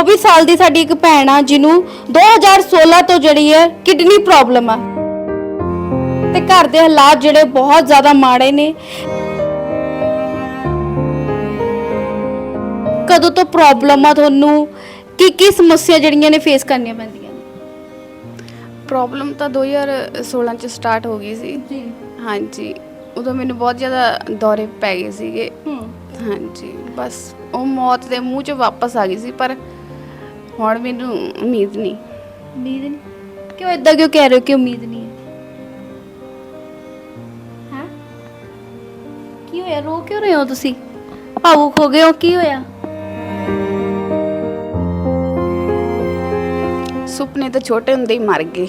24 ਸਾਲ ਦੀ ਸਾਡੀ ਇੱਕ ਭੈਣ ਆ ਜਿਹਨੂੰ 2016 ਤੋਂ ਜਿਹੜੀ ਹੈ ਕਿਡਨੀ ਪ੍ਰੋਬਲਮ ਆ। ਤੇ ਘਰ ਦੇ ਹਾਲਾਤ ਜਿਹੜੇ ਬਹੁਤ ਜ਼ਿਆਦਾ ਮਾੜੇ ਨੇ। ਕਦੋਂ ਤੋਂ ਪ੍ਰੋਬਲਮ ਆ ਤੁਹਾਨੂੰ? ਕੀ ਕੀ ਸਮੱਸਿਆ ਜਿਹੜੀਆਂ ਨੇ ਫੇਸ ਕਰਨੀਆਂ ਪੈਂਦੀਆਂ ਪ੍ਰੋਬਲਮ ਤਾਂ 2016 ਚ ਸਟਾਰਟ ਹੋ ਗਈ ਸੀ। ਜੀ। ਹਾਂਜੀ। ਉਦੋਂ ਮੈਨੂੰ ਬਹੁਤ ਜ਼ਿਆਦਾ ਦੌਰੇ ਪੈ ਗਏ ਸੀਗੇ। ਹੂੰ। ਹਾਂਜੀ। ਬਸ ਉਹ ਮੌਤ ਦੇ ਮੂੰਹ 'ਚ ਵਾਪਸ ਆ ਗਈ ਸੀ ਪਰ ਹੁਣ ਮੈਨੂੰ ਉਮੀਦ ਨਹੀਂ। ਉਮੀਦ ਨਹੀਂ? ਕਿਉਂ ਇਦਾਂ ਕਿਉਂ ਕਹਿ ਰਹੇ ਹੋ ਕਿ ਉਮੀਦ ਨਹੀਂ ਹੈ? ਹੈ? ਕੀ ਹੋਇਆ? ਰੋ ਕਿਉਂ ਰਹੇ ਹੋ ਤੁਸੀਂ? ਭਾਵੁਕ ਹੋ ਗਏ ਹੋ? ਕੀ ਹੋਇਆ? ਸੁਪਨੇ ਤਾਂ ਛੋਟੇ ਹੁੰਦੇ ਹੀ ਮਰ ਗਏ।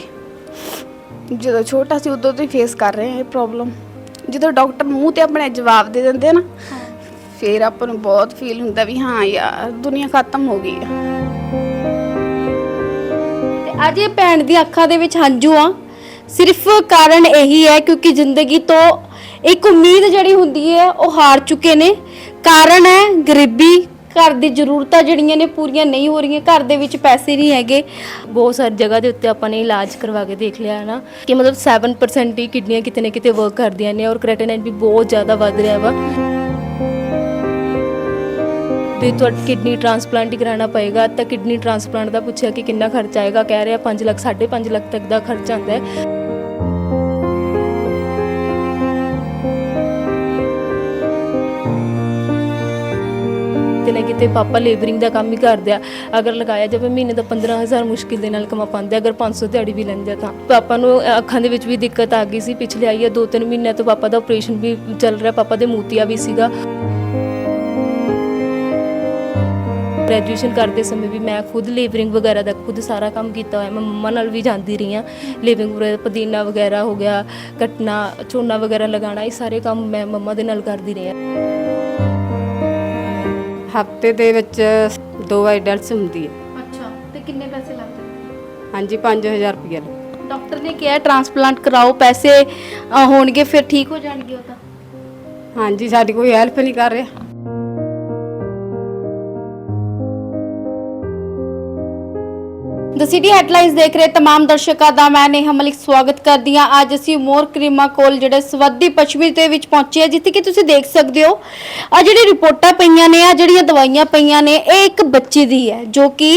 ਜਦੋਂ ਛੋਟਾ ਸੀ ਉਦੋਂ ਤੋਂ ਹੀ ਫੇਸ ਕਰ ਰਹੇ ਹਾਂ ਇਹ ਪ੍ਰੋਬਲਮ ਜਦੋਂ ਡਾਕਟਰ ਮੂੰਹ ਤੇ ਆਪਣੇ ਜਵਾਬ ਦੇ ਦਿੰਦੇ ਆ ਨਾ ਫਿਰ ਆਪਾਂ ਨੂੰ ਬਹੁਤ ਫੀਲ ਹੁੰਦਾ ਵੀ ਹਾਂ ਯਾਰ ਦੁਨੀਆ ਖਤਮ ਹੋ ਗਈ ਆ। ਅੱਜ ਇਹ ਭੈਣ ਦੀ ਅੱਖਾਂ ਦੇ ਵਿੱਚ ਹੰਝੂ ਆ। ਸਿਰਫ ਕਾਰਨ ਇਹੀ ਹੈ ਕਿਉਂਕਿ ਜ਼ਿੰਦਗੀ ਤੋਂ ਇੱਕ ਉਮੀਦ ਜਿਹੜੀ ਹੁੰਦੀ ਹੈ, ਉਹ ਹਾਰ ਚੁੱਕੇ ਨੇ। ਕਾਰਨ ਹੈ ਗਰੀਬੀ। ਘਰ ਦੀ ਜ਼ਰੂਰਤਾਂ ਜਿਹੜੀਆਂ ਨੇ, ਪੂਰੀਆਂ ਨਹੀਂ ਹੋ ਰਹੀਆਂ। ਘਰ ਦੇ ਵਿੱਚ ਪੈਸੇ ਨਹੀਂ ਹੈਗੇ। ਬਹੁਤ ਸਾਰੀ ਜਗ੍ਹਾ ਦੇ ਉੱਤੇ ਆਪਾਂ ਨੇ ਇਲਾਜ ਕਰਵਾ ਕੇ ਦੇਖ ਲਿਆ ਹੈ ਨਾ ਕਿ ਮਤਲਬ 7% ਹੀ ਕਿਡਨੀਆਂ ਕਿਤੇ ਨਾ ਕਿਤੇ ਵਰਕ ਕਰਦੀਆਂ ਨੇ ਔਰ ਕ੍ਰੈਟਿਨਾਈਨ ਵੀ ਬਹੁਤ ਜ਼ਿਆਦਾ ਵੱਧ ਰਿਹਾ ਵਾ। ਤੇ ਤੁਹਾਡੀ ਕਿਡਨੀ ਟ੍ਰਾਂਸਪਲਾਂਟ ਹੀ ਕਰਾਉਣਾ ਪਏਗਾ। ਤਾਂ ਕਿਡਨੀ ਟ੍ਰਾਂਸਪਲਾਂਟ ਦਾ ਪੁੱਛਿਆ ਕਿ ਕਿੰਨਾ ਖਰਚ ਆਏਗਾ। ਕਹਿ ਰਿਹਾ 5 ਲੱਖ 5.5 ਲੱਖ ਤੱਕ ਦਾ ਖਰਚ ਆਉਂਦਾ ਹੈ। ਤੇ ਨਾ ਕਿਤੇ ਪਾਪਾ ਲੇਬਰਿੰਗ ਦਾ ਕੰਮ ਹੀ ਕਰਦੇ ਆ। ਅਗਰ ਲਗਾਇਆ ਜਾਵੇ ਮਹੀਨੇ ਦਾ 15000 ਮੁਸ਼ਕਿਲ ਦੇ ਨਾਲ ਕਮਾ ਪਾਉਂਦੇ ਆ, ਅਗਰ 500 ਦਿਹਾੜੀ ਵੀ ਲੈਂਦੇ ਆ ਤਾਂ। ਪਾਪਾ ਨੂੰ ਅੱਖਾਂ ਦੇ ਵਿੱਚ ਵੀ ਦਿੱਕਤ ਆ ਗਈ ਸੀ ਪਿਛਲੇ ਆਈ ਹੈ 2-3 ਮਹੀਨਿਆਂ ਤੋਂ ਪਾਪਾ ਦਾ ਆਪਰੇਸ਼ਨ ਵੀ ਚੱਲ ਰਿਹਾ। ਪਾਪਾ ਦੇ ਮੋਤੀਆ ਵੀ ਸੀਗਾ। ਗ੍ਰੈਜੂਏਸ਼ਨ ਕਰਦੇ ਸਮੇਂ ਵੀ ਮੈਂ ਖੁਦ ਲੇਬਰਿੰਗ ਵਗੈਰਾ ਦਾ ਖੁਦ ਸਾਰਾ ਕੰਮ ਕੀਤਾ ਹੋਇਆ ਮੈਂ ਮੰਮਾ ਨਾਲ ਵੀ ਜਾਂਦੀ ਰਹੀ ਹਾਂ। ਲੇਬਰਿੰਗ ਵਗੈਰਾ ਪਦੀਨਾ ਵਗੈਰਾ ਹੋ ਗਿਆ ਕੱਟਣਾ ਝੋਨਾ ਵਗੈਰਾ ਲਗਾਉਣਾ ਇਹ ਸਾਰੇ ਕੰਮ ਮੈਂ ਮੰਮਾ ਦੇ ਨਾਲ ਕਰਦੀ ਰਹੀ ਹਾਂ। ਹਫ਼ਤੇ ਦੇ ਵਿੱਚ ਦੋ ਵਾਰ ਡੈਲਸ ਹੁੰਦੀ ਹੈ। ਅੱਛਾ ਤੇ ਕਿੰਨੇ ਪੈਸੇ ਲੱਗਦੇ? ਹਾਂਜੀ 5000 ਰੁਪਏ ਡਾਕਟਰ ਨੇ ਕਿਹਾ ਟ੍ਰਾਂਸਪਲਾਂਟ ਕਰਾਓ ਪੈਸੇ ਹੋਣਗੇ ਫਿਰ ਠੀਕ ਹੋ ਜਾਣਗੇ ਉਹ ਤਾਂ। ਹਾਂਜੀ ਸਾਡੀ ਕੋਈ ਹੈਲਪ ਨਹੀਂ ਕਰ ਰਿਹਾ। ਦ ਸਿਟੀ ਹੈਡਲਾਈਨਸ ਦੇਖ ਰਹੇ तमाम ਦਰਸ਼ਕਾਂ ਦਾ ਮੈਂ ਨੇਹਾ ਮਲਿਕ ਸਵਾਗਤ ਕਰਦੀ ਹਾਂ ਅੱਜ ਅਸੀਂ ਮੋਰ ਕਰੀਮਾ ਕੋਲ ਜਿਹੜੇ ਸਵੱਦੀ ਪੱਛਮੀ ਦੇ ਵਿੱਚ ਪਹੁੰਚੇ ਹਾਂ ਜਿੱਥੇ ਕਿ ਤੁਸੀਂ ਦੇਖ ਸਕਦੇ ਹੋ ਆ ਜਿਹੜੀ ਰਿਪੋਰਟਾਂ ਪਈਆਂ ਨੇ ਆ ਜਿਹੜੀਆਂ ਦਵਾਈਆਂ ਪਈਆਂ ਨੇ ਇਹ ਇੱਕ ਬੱਚੀ ਦੀ ਹੈ ਜੋ ਕਿ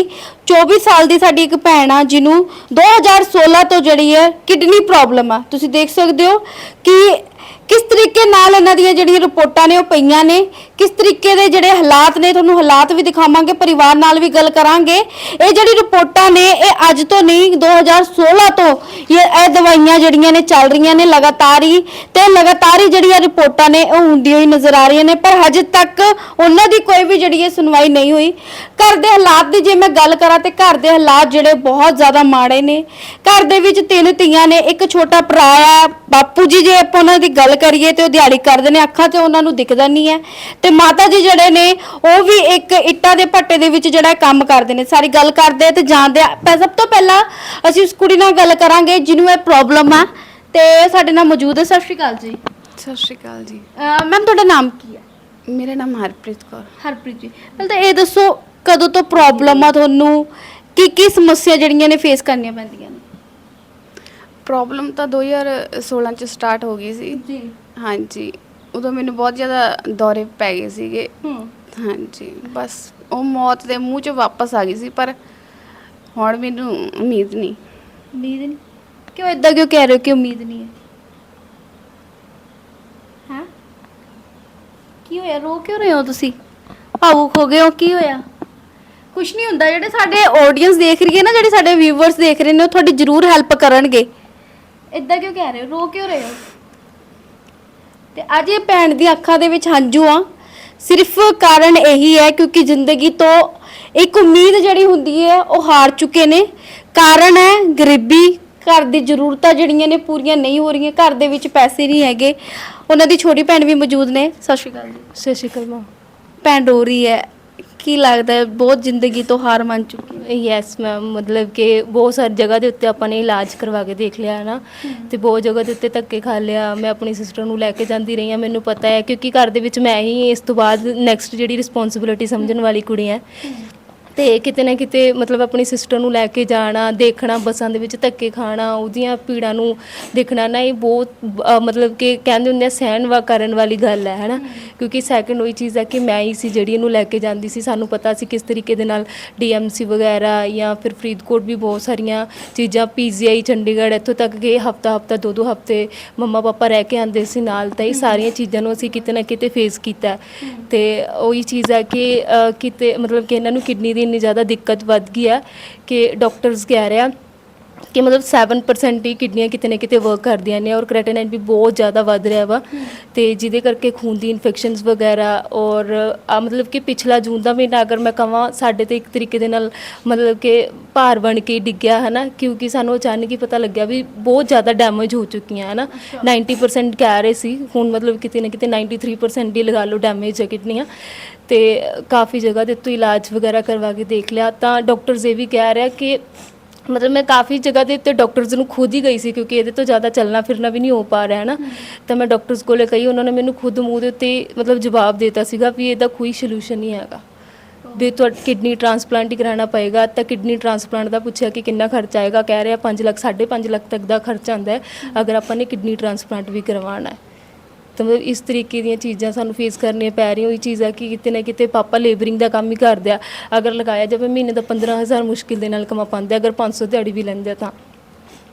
24 ਸਾਲ ਦੀ ਸਾਡੀ ਇੱਕ ਭੈਣ ਆ ਜਿਹਨੂੰ 2016 ਤੋਂ ਜਿਹੜੀ ਹੈ ਕਿਡਨੀ ਪ੍ਰੋਬਲਮ ਆ ਤੁਸੀਂ ਦੇਖ ਸਕਦੇ ਹੋ ਕਿ ਕਿਸ ਤਰੀਕੇ ਨਾਲ ਇਹਨਾਂ ਦੀਆਂ ਜਿਹੜੀਆਂ ਰਿਪੋਰਟਾਂ ਨੇ ਉਹ ਪਈਆਂ ਨੇ? ਕਿਸ ਤਰੀਕੇ ਦੇ ਜਿਹੜੇ ਹਾਲਾਤ ਨੇ? ਤੁਹਾਨੂੰ ਹਾਲਾਤ ਵੀ ਦਿਖਾਵਾਂਗੇ, ਪਰਿਵਾਰ ਨਾਲ ਵੀ ਗੱਲ ਕਰਾਂਗੇ। ਇਹ ਜਿਹੜੀ ਰਿਪੋਰਟਾਂ ਨੇ, ਇਹ ਅੱਜ ਤੋਂ ਨਹੀਂ 2016 ਤੋਂ ਇਹ ਇਹ ਦਵਾਈਆਂ ਜਿਹੜੀਆਂ ਨੇ ਚੱਲ ਰਹੀਆਂ ਨੇ ਲਗਾਤਾਰ ਹੀ ਤੇ ਲਗਾਤਾਰ ਹੀ ਜਿਹੜੀਆਂ ਰਿਪੋਰਟਾਂ ਨੇ, ਉਹ ਹੁੰਦੀਆਂ ਹੀ ਨਜ਼ਰ ਆ ਰਹੀਆਂ ਨੇ। ਪਰ ਹਜੇ ਤੱਕ ਉਹਨਾਂ ਦੀ ਕੋਈ ਵੀ ਜਿਹੜੀ ਇਹ ਸੁਣਵਾਈ ਨਹੀਂ ਹੋਈ। ਘਰ ਦੇ ਹਾਲਾਤ ਦੀ ਜੇ ਮੈਂ ਗੱਲ ਕਰਾਂ ਤੇ ਘਰ ਦੇ ਹਾਲਾਤ ਜਿਹੜੇ ਬਹੁਤ ਜ਼ਿਆਦਾ ਮਾੜੇ ਨੇ। ਘਰ ਦੇ ਵਿੱਚ ਤਿੰਨ ਧੀਆਂ ਨੇ, ਇੱਕ ਛੋਟਾ ਭਰਾ ਆ, ਬਾਪੂ ਜੀ ਜੇ ਆਪਾਂ ਉਹਨਾਂ ਦੀ ਗੱਲ ਕਰੀਏ ਤੇ ਉਹ ਦਿਹਾੜੀ ਕਰਦੇ ਨੇ ਅੱਖਾਂ ਤੇ ਉਹਨਾਂ ਨੂੰ ਦਿਖਦਾ ਨਹੀਂ ਹੈ। ਤੇ ਮਾਤਾ ਜੀ ਜਿਹੜੇ ਨੇ ਉਹ ਵੀ ਇੱਕ ਇੱਟਾਂ ਦੇ ਭੱਟੇ ਦੇ ਵਿੱਚ ਜਿਹੜਾ ਕੰਮ ਕਰਦੇ ਨੇ। ਸਾਰੀ ਗੱਲ ਕਰਦੇ ਤੇ ਜਾਣਦੇ ਆ। ਪਹਿ- ਸਭ ਤੋਂ ਪਹਿਲਾਂ ਅਸੀਂ ਉਸ ਕੁੜੀ ਨਾਲ ਗੱਲ ਕਰਾਂਗੇ ਜਿਹਨੂੰ ਇਹ ਪ੍ਰੋਬਲਮ ਆ। ਤੇ ਸਾਡੇ ਨਾਲ ਮੌਜੂਦ ਹੈ। ਸਤਿ ਸ਼੍ਰੀ ਅਕਾਲ ਜੀ। ਸਤਿ ਸ਼੍ਰੀ ਅਕਾਲ ਜੀ। ਮੈਮ ਤੁਹਾਡਾ ਨਾਮ ਕੀ ਹੈ? ਮੇਰਾ ਨਾਮ ਹਰਪ੍ਰੀਤ ਕੌਰ। ਹਰਪ੍ਰੀਤ ਜੀ। ਪਹਿਲਾਂ ਤਾਂ ਇਹ ਦੱਸੋ ਕਦੋਂ ਤੋਂ ਪ੍ਰੋਬਲਮ ਆ ਤੁਹਾਨੂੰ? ਕੀ ਕੀ ਸਮੱਸਿਆ ਜਿਹੜੀਆਂ ਨੇ ਫੇਸ ਕਰਨੀਆਂ ਪੈਂਦੀਆਂ ਨੇ? ਪ੍ਰੋਬਲਮ ਤਾਂ 2016 ਚ ਸਟਾਰਟ ਹੋ ਗਈ ਸੀ। ਜੀ। ਹਾਂਜੀ। ਉਦੋਂ ਮੈਨੂੰ ਬਹੁਤ ਜ਼ਿਆਦਾ ਦੌਰੇ ਪੈ ਗਏ ਸੀਗੇ। ਹੂੰ। ਹਾਂਜੀ। ਬਸ ਉਹ ਮੌਤ ਦੇ ਮੂੰਹ 'ਚ ਵਾਪਸ ਆ ਗਈ ਸੀ ਪਰ ਹੁਣ ਮੈਨੂੰ ਉਮੀਦ ਨਹੀਂ। ਉਮੀਦ ਨਹੀਂ? ਕਿਉਂ ਇਦਾਂ ਕਿਉਂ ਕਹਿ ਰਹੇ ਹੋ ਕਿ ਉਮੀਦ ਨਹੀਂ ਹੈ? ਹਾਂ? ਕੀ ਹੋਇਆ? ਰੋ ਕਿਉਂ ਰਹੇ ਹੋ ਤੁਸੀਂ? ਭਾਵੁਕ ਹੋ ਗਏ ਹੋ? ਕੀ ਹੋਇਆ? ਕੁਝ ਨਹੀਂ ਹੁੰਦਾ। ਜਿਹੜੇ ਸਾਡੇ ਆਡੀਅנס ਦੇਖ ਰਹੀ ਹੈ ਨਾ ਜਿਹੜੇ ਸਾਡੇ ਵਿਊਅਰਸ ਦੇਖ ਰਹੇ ਨੇ ਉਹ ਤੁਹਾਡੀ ਜ਼ਰੂਰ ਹੈਲਪ ਕਰਨਗੇ। ਇਦਾਂ ਕਿਉਂ ਕਹਿ ਰਹੇ ਹੋ? ਰੋ ਕਿਉਂ ਰਹੇ ਹੋ? ਤੇ ਅੱਜ ਇਹ ਭੈਣ ਦੀ ਅੱਖਾਂ ਦੇ ਵਿੱਚ ਹੰਝੂ ਆ। ਸਿਰਫ ਕਾਰਨ ਇਹੀ ਹੈ ਕਿਉਂਕਿ ਜ਼ਿੰਦਗੀ ਤੋਂ ਇੱਕ ਉਮੀਦ ਜਿਹੜੀ ਹੁੰਦੀ ਹੈ ਉਹ ਹਾਰ ਚੁੱਕੇ ਨੇ। ਕਾਰਨ ਹੈ ਗਰੀਬੀ। ਘਰ ਦੀ ਜ਼ਰੂਰਤਾਂ ਜਿਹੜੀਆਂ ਨੇ ਪੂਰੀਆਂ ਨਹੀਂ ਹੋ ਰਹੀਆਂ। ਘਰ ਦੇ ਵਿੱਚ ਪੈਸੇ ਨਹੀਂ ਹੈਗੇ। ਉਹਨਾਂ ਦੀ ਛੋਟੀ ਭੈਣ ਵੀ ਮੌਜੂਦ ਨੇ। ਸਤਿ ਸ਼੍ਰੀ ਅਕਾਲ ਜੀ। ਸਤਿ ਸ਼੍ਰੀ ਅਕਾਲ ਮਾਂ। ਭੈਣ ਰੋ ਰਹੀ ਹੈ। ਕੀ ਲੱਗਦਾ ਹੈ, ਬਹੁਤ ਜ਼ਿੰਦਗੀ ਤੋਂ ਹਾਰ ਮੰਨ ਚੁੱਕੀ ਹੈ। ਯੈਸ ਮੈਮ ਮਤਲਬ ਕਿ ਬਹੁਤ ਸਾਰੀ ਜਗ੍ਹਾ ਦੇ ਉੱਤੇ ਆਪਾਂ ਨੇ ਇਲਾਜ ਕਰਵਾ ਕੇ ਦੇਖ ਲਿਆ ਹੈ ਨਾ, ਤੇ ਬਹੁਤ ਜਗ੍ਹਾ ਦੇ ਉੱਤੇ ਧੱਕੇ ਖਾ ਲਿਆ। ਮੈਂ ਆਪਣੀ ਸਿਸਟਰ ਨੂੰ ਲੈ ਕੇ ਜਾਂਦੀ ਰਹੀ ਹਾਂ, ਮੈਨੂੰ ਪਤਾ ਹੈ, ਕਿਉਂਕਿ ਘਰ ਦੇ ਵਿੱਚ ਮੈਂ ਹੀ ਇਸ ਤੋਂ ਬਾਅਦ ਨੈਕਸਟ ਜਿਹੜੀ ਰਿਸਪੌਂਸਿਬਿਲਿਟੀ ਸਮਝਣ ਵਾਲੀ ਕੁੜੀ ਹਾਂ ਤੇ ਕਿਤੇ ਨਾ ਕਿਤੇ ਮਤਲਬ ਆਪਣੀ ਸਿਸਟਰ ਨੂੰ ਲੈ ਕੇ ਜਾਣਾ ਦੇਖਣਾ ਬੱਸਾਂ ਦੇ ਵਿੱਚ ਧੱਕੇ ਖਾਣਾ ਉਹਦੀਆਂ ਪੀੜਾਂ ਨੂੰ ਦੇਖਣਾ ਨਾ ਇਹ ਬਹੁਤ ਅ, ਮਤਲਬ ਕਿ ਕਹਿੰਦੇ ਹੁੰਦੇ ਆ ਸਹਿਣ ਵਾ ਕਰਨ ਵਾਲੀ ਗੱਲ ਹੈ ਹੈਨਾ ਕਿਉਂਕਿ ਸੈਕਿੰਡ ਉਹੀ ਚੀਜ਼ ਹੈ ਕਿ ਮੈਂ ਹੀ ਸੀ ਜਿਹੜੀ ਇਹਨੂੰ ਲੈ ਕੇ ਜਾਂਦੀ ਸੀ ਸਾਨੂੰ ਪਤਾ ਸੀ ਕਿਸ ਤਰੀਕੇ ਦੇ ਨਾਲ ਡੀਐਮਸੀ ਵਗੈਰਾ ਜਾਂ ਫਿਰ ਫਰੀਦਕੋਟ ਵੀ ਬਹੁਤ ਸਾਰੀਆਂ ਚੀਜ਼ਾਂ ਪੀਜੀਆਈ ਚੰਡੀਗੜ੍ਹ ਇੱਥੋਂ ਤੱਕ ਕਿ ਹਫਤਾ ਹਫਤਾ ਦੋ ਦੋ ਹਫ਼ਤੇ ਮੰਮਾ ਪਾਪਾ ਰਹਿ ਕੇ ਆਉਂਦੇ ਸੀ ਨਾਲ ਤਾਂ ਇਹ ਸਾਰੀਆਂ ਚੀਜ਼ਾਂ ਨੂੰ ਅਸੀਂ ਕਿਤੇ ਨਾ ਕਿਤੇ ਫੇਸ ਕੀਤਾ ਹੈ। ਤੇ ਉਹੀ ਚੀਜ਼ ਹੈ ਕਿ ਅ, ਕਿਤੇ ਮਤਲਬ ਕਿ ਇਹਨਾਂ ਨੂੰ ਕਿਡਨੀ ਦੀ ਇੰਨੀ ਜ਼ਿਆਦਾ ਦਿੱਕਤ ਵੱਧ ਗਈ ਹੈ ਕਿ ਡਾਕਟਰਸ ਕਹਿ ਰਹੇ ਆ ਕਿ ਮਤਲਬ 7% ਹੀ ਕਿਡਨੀਆਂ ਕਿਤੇ ਨਾ ਕਿਤੇ ਵਰਕ ਕਰਦੀਆਂ ਨੇ ਔਰ ਕ੍ਰੈਟਿਨਾਈਨ ਵੀ ਬਹੁਤ ਜ਼ਿਆਦਾ ਵੱਧ ਰਿਹਾ ਵਾ। ਤੇ ਜਿਹਦੇ ਕਰਕੇ ਖੂਨ ਦੀ ਇਨਫੈਕਸ਼ਨਸ ਵਗੈਰਾ ਔਰ ਆ ਮਤਲਬ ਕਿ ਪਿਛਲਾ ਜੂਨ ਦਾ ਮਹੀਨਾ ਅਗਰ ਮੈਂ ਕਹਾਂ ਸਾਡੇ ਤੇ ਇੱਕ ਤਰੀਕੇ ਦੇ ਨਾਲ ਮਤਲਬ ਕਿ ਭਾਰ ਬਣ ਕੇ ਡਿੱਗਿਆ, ਹਨਾ? ਕਿਉਂਕਿ ਸਾਨੂੰ ਅਚਾਨਕ ਹੀ ਪਤਾ ਲੱਗਿਆ ਵੀ ਬਹੁਤ ਜ਼ਿਆਦਾ ਡੈਮੇਜ ਹੋ ਚੁੱਕੀਆਂ, ਹਨਾ? 90% ਕਹਿ ਰਹੇ ਸੀ, ਹੁਣ ਮਤਲਬ ਕਿਤੇ ਨਾ ਕਿਤੇ 93% ਹੀ ਲਗਾ ਲਓ ਡੈਮੇਜ ਹੈ ਕਿਡਨੀਆਂ। ਤੇ ਕਾਫੀ ਜਗ੍ਹਾ ਦੇ ਤੋਂ ਇਲਾਜ ਵਗੈਰਾ ਕਰਵਾ ਕੇ ਦੇਖ ਲਿਆ। ਤਾਂ ਡਾਕਟਰਸ ਇਹ ਵੀ ਕਹਿ ਰਿਹਾ ਕਿ ਮਤਲਬ ਮੈਂ ਕਾਫੀ ਜਗ੍ਹਾ ਦੇ ਉੱਤੇ ਡਾਕਟਰਸ ਨੂੰ ਖੁਦ ਹੀ ਗਈ ਸੀ ਕਿਉਂਕਿ ਇਹਦੇ ਤੋਂ ਜ਼ਿਆਦਾ ਚੱਲਣਾ ਫਿਰਨਾ ਵੀ ਨਹੀਂ ਹੋ ਪਾ ਰਿਹਾ ਹੈ ਨਾ ਤਾਂ ਮੈਂ ਡਾਕਟਰਸ ਕੋਲੇ ਗਈ, ਉਹਨਾਂ ਨੇ ਮੈਨੂੰ ਖੁਦ ਮੂੰਹ ਦੇ ਉੱਤੇ ਮਤਲਬ ਜਵਾਬ ਦਿੱਤਾ ਸੀਗਾ ਵੀ ਇਹਦਾ ਕੋਈ ਸੋਲੂਸ਼ਨ ਨਹੀਂ ਹੈਗਾ। ਵੀ ਤੁਹਾਡੀ ਕਿਡਨੀ ਟ੍ਰਾਂਸਪਲਾਂਟ ਹੀ ਕਰਾਉਣਾ ਪਏਗਾ। ਤਾਂ ਕਿਡਨੀ ਟ੍ਰਾਂਸਪਲਾਂਟ ਦਾ ਪੁੱਛਿਆ ਕਿ ਕਿੰਨਾ ਖਰਚਾ ਆਏਗਾ, ਕਹਿ ਰਿਹਾ 5 ਲੱਖ 5.5 ਲੱਖ ਤੱਕ ਦਾ ਖਰਚਾ ਆਉਂਦਾ ਹੈ। ਅਗਰ ਆਪਾਂ ਨੇ ਕਿਡਨੀ ਟ੍ਰਾਂਸਪਲਾਂਟ ਵੀ ਕਰਵਾਉਣਾ ਹੈ। ਤਾਂ ਮਤਲਬ ਇਸ ਤਰੀਕੇ ਦੀਆਂ ਚੀਜ਼ਾਂ ਸਾਨੂੰ ਫੇਸ ਕਰਨੀਆਂ ਪੈ ਰਹੀਆਂ ਉਹੀ ਚੀਜ਼ ਹੈ ਕਿ ਕਿਤੇ ਨਾ ਕਿਤੇ ਪਾਪਾ ਲੇਬਰਿੰਗ ਦਾ ਕੰਮ ਹੀ ਕਰਦੇ ਆ। ਅਗਰ ਲਗਾਇਆ ਜਾਵੇ ਮਹੀਨੇ ਦਾ 15000 ਮੁਸ਼ਕਿਲ ਦੇ ਨਾਲ ਕਮਾ ਪਾਉਂਦੇ ਆ, ਅਗਰ 500 ਦਿਹਾੜੀ ਵੀ ਲੈਂਦੇ ਆ ਤਾਂ।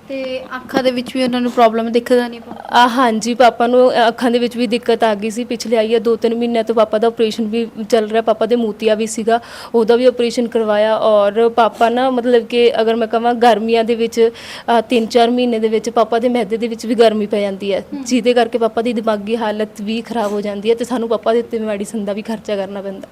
ਤੇ ਅੱਖਾਂ ਦੇ ਵਿੱਚ ਵੀ ਉਹਨਾਂ ਨੂੰ ਪ੍ਰੋਬਲਮ ਦਿਖਦਾ ਨਹੀਂ ਪਾ ਆ ਹਾਂਜੀ ਪਾਪਾ ਨੂੰ ਅੱਖਾਂ ਦੇ ਵਿੱਚ ਵੀ ਦਿੱਕਤ ਆ ਗਈ ਸੀ ਪਿਛਲੇ ਆਈ ਦੋ ਤਿੰਨ ਮਹੀਨਿਆਂ ਤੋਂ ਪਾਪਾ ਦਾ ਆਪਰੇਸ਼ਨ ਵੀ ਚੱਲ ਰਿਹਾ ਪਾਪਾ ਦੇ ਮੋਤੀਆ ਵੀ ਸੀਗਾ ਉਹਦਾ ਵੀ ਆਪਰੇਸ਼ਨ ਕਰਵਾਇਆ ਔਰ ਪਾਪਾ ਨਾ ਮਤਲਬ ਕਿ ਅਗਰ ਮੈਂ ਕਹਾਂ ਗਰਮੀਆਂ ਦੇ ਵਿੱਚ 3-4 ਮਹੀਨੇ ਦੇ ਵਿੱਚ ਪਾਪਾ ਦੇ ਮੈਦੇ ਦੇ ਵਿੱਚ ਵੀ ਗਰਮੀ ਪੈ ਜਾਂਦੀ ਹੈ। ਜਿਹਦੇ ਕਰਕੇ ਪਾਪਾ ਦੀ ਦਿਮਾਗੀ ਹਾਲਤ ਵੀ ਖਰਾਬ ਹੋ ਜਾਂਦੀ ਹੈ ਤੇ ਸਾਨੂੰ ਪਾਪਾ ਦੇ ਉੱਤੇ ਮੈਡੀਸਨ ਦਾ ਵੀ ਖਰਚਾ ਕਰਨਾ ਪੈਂਦਾ।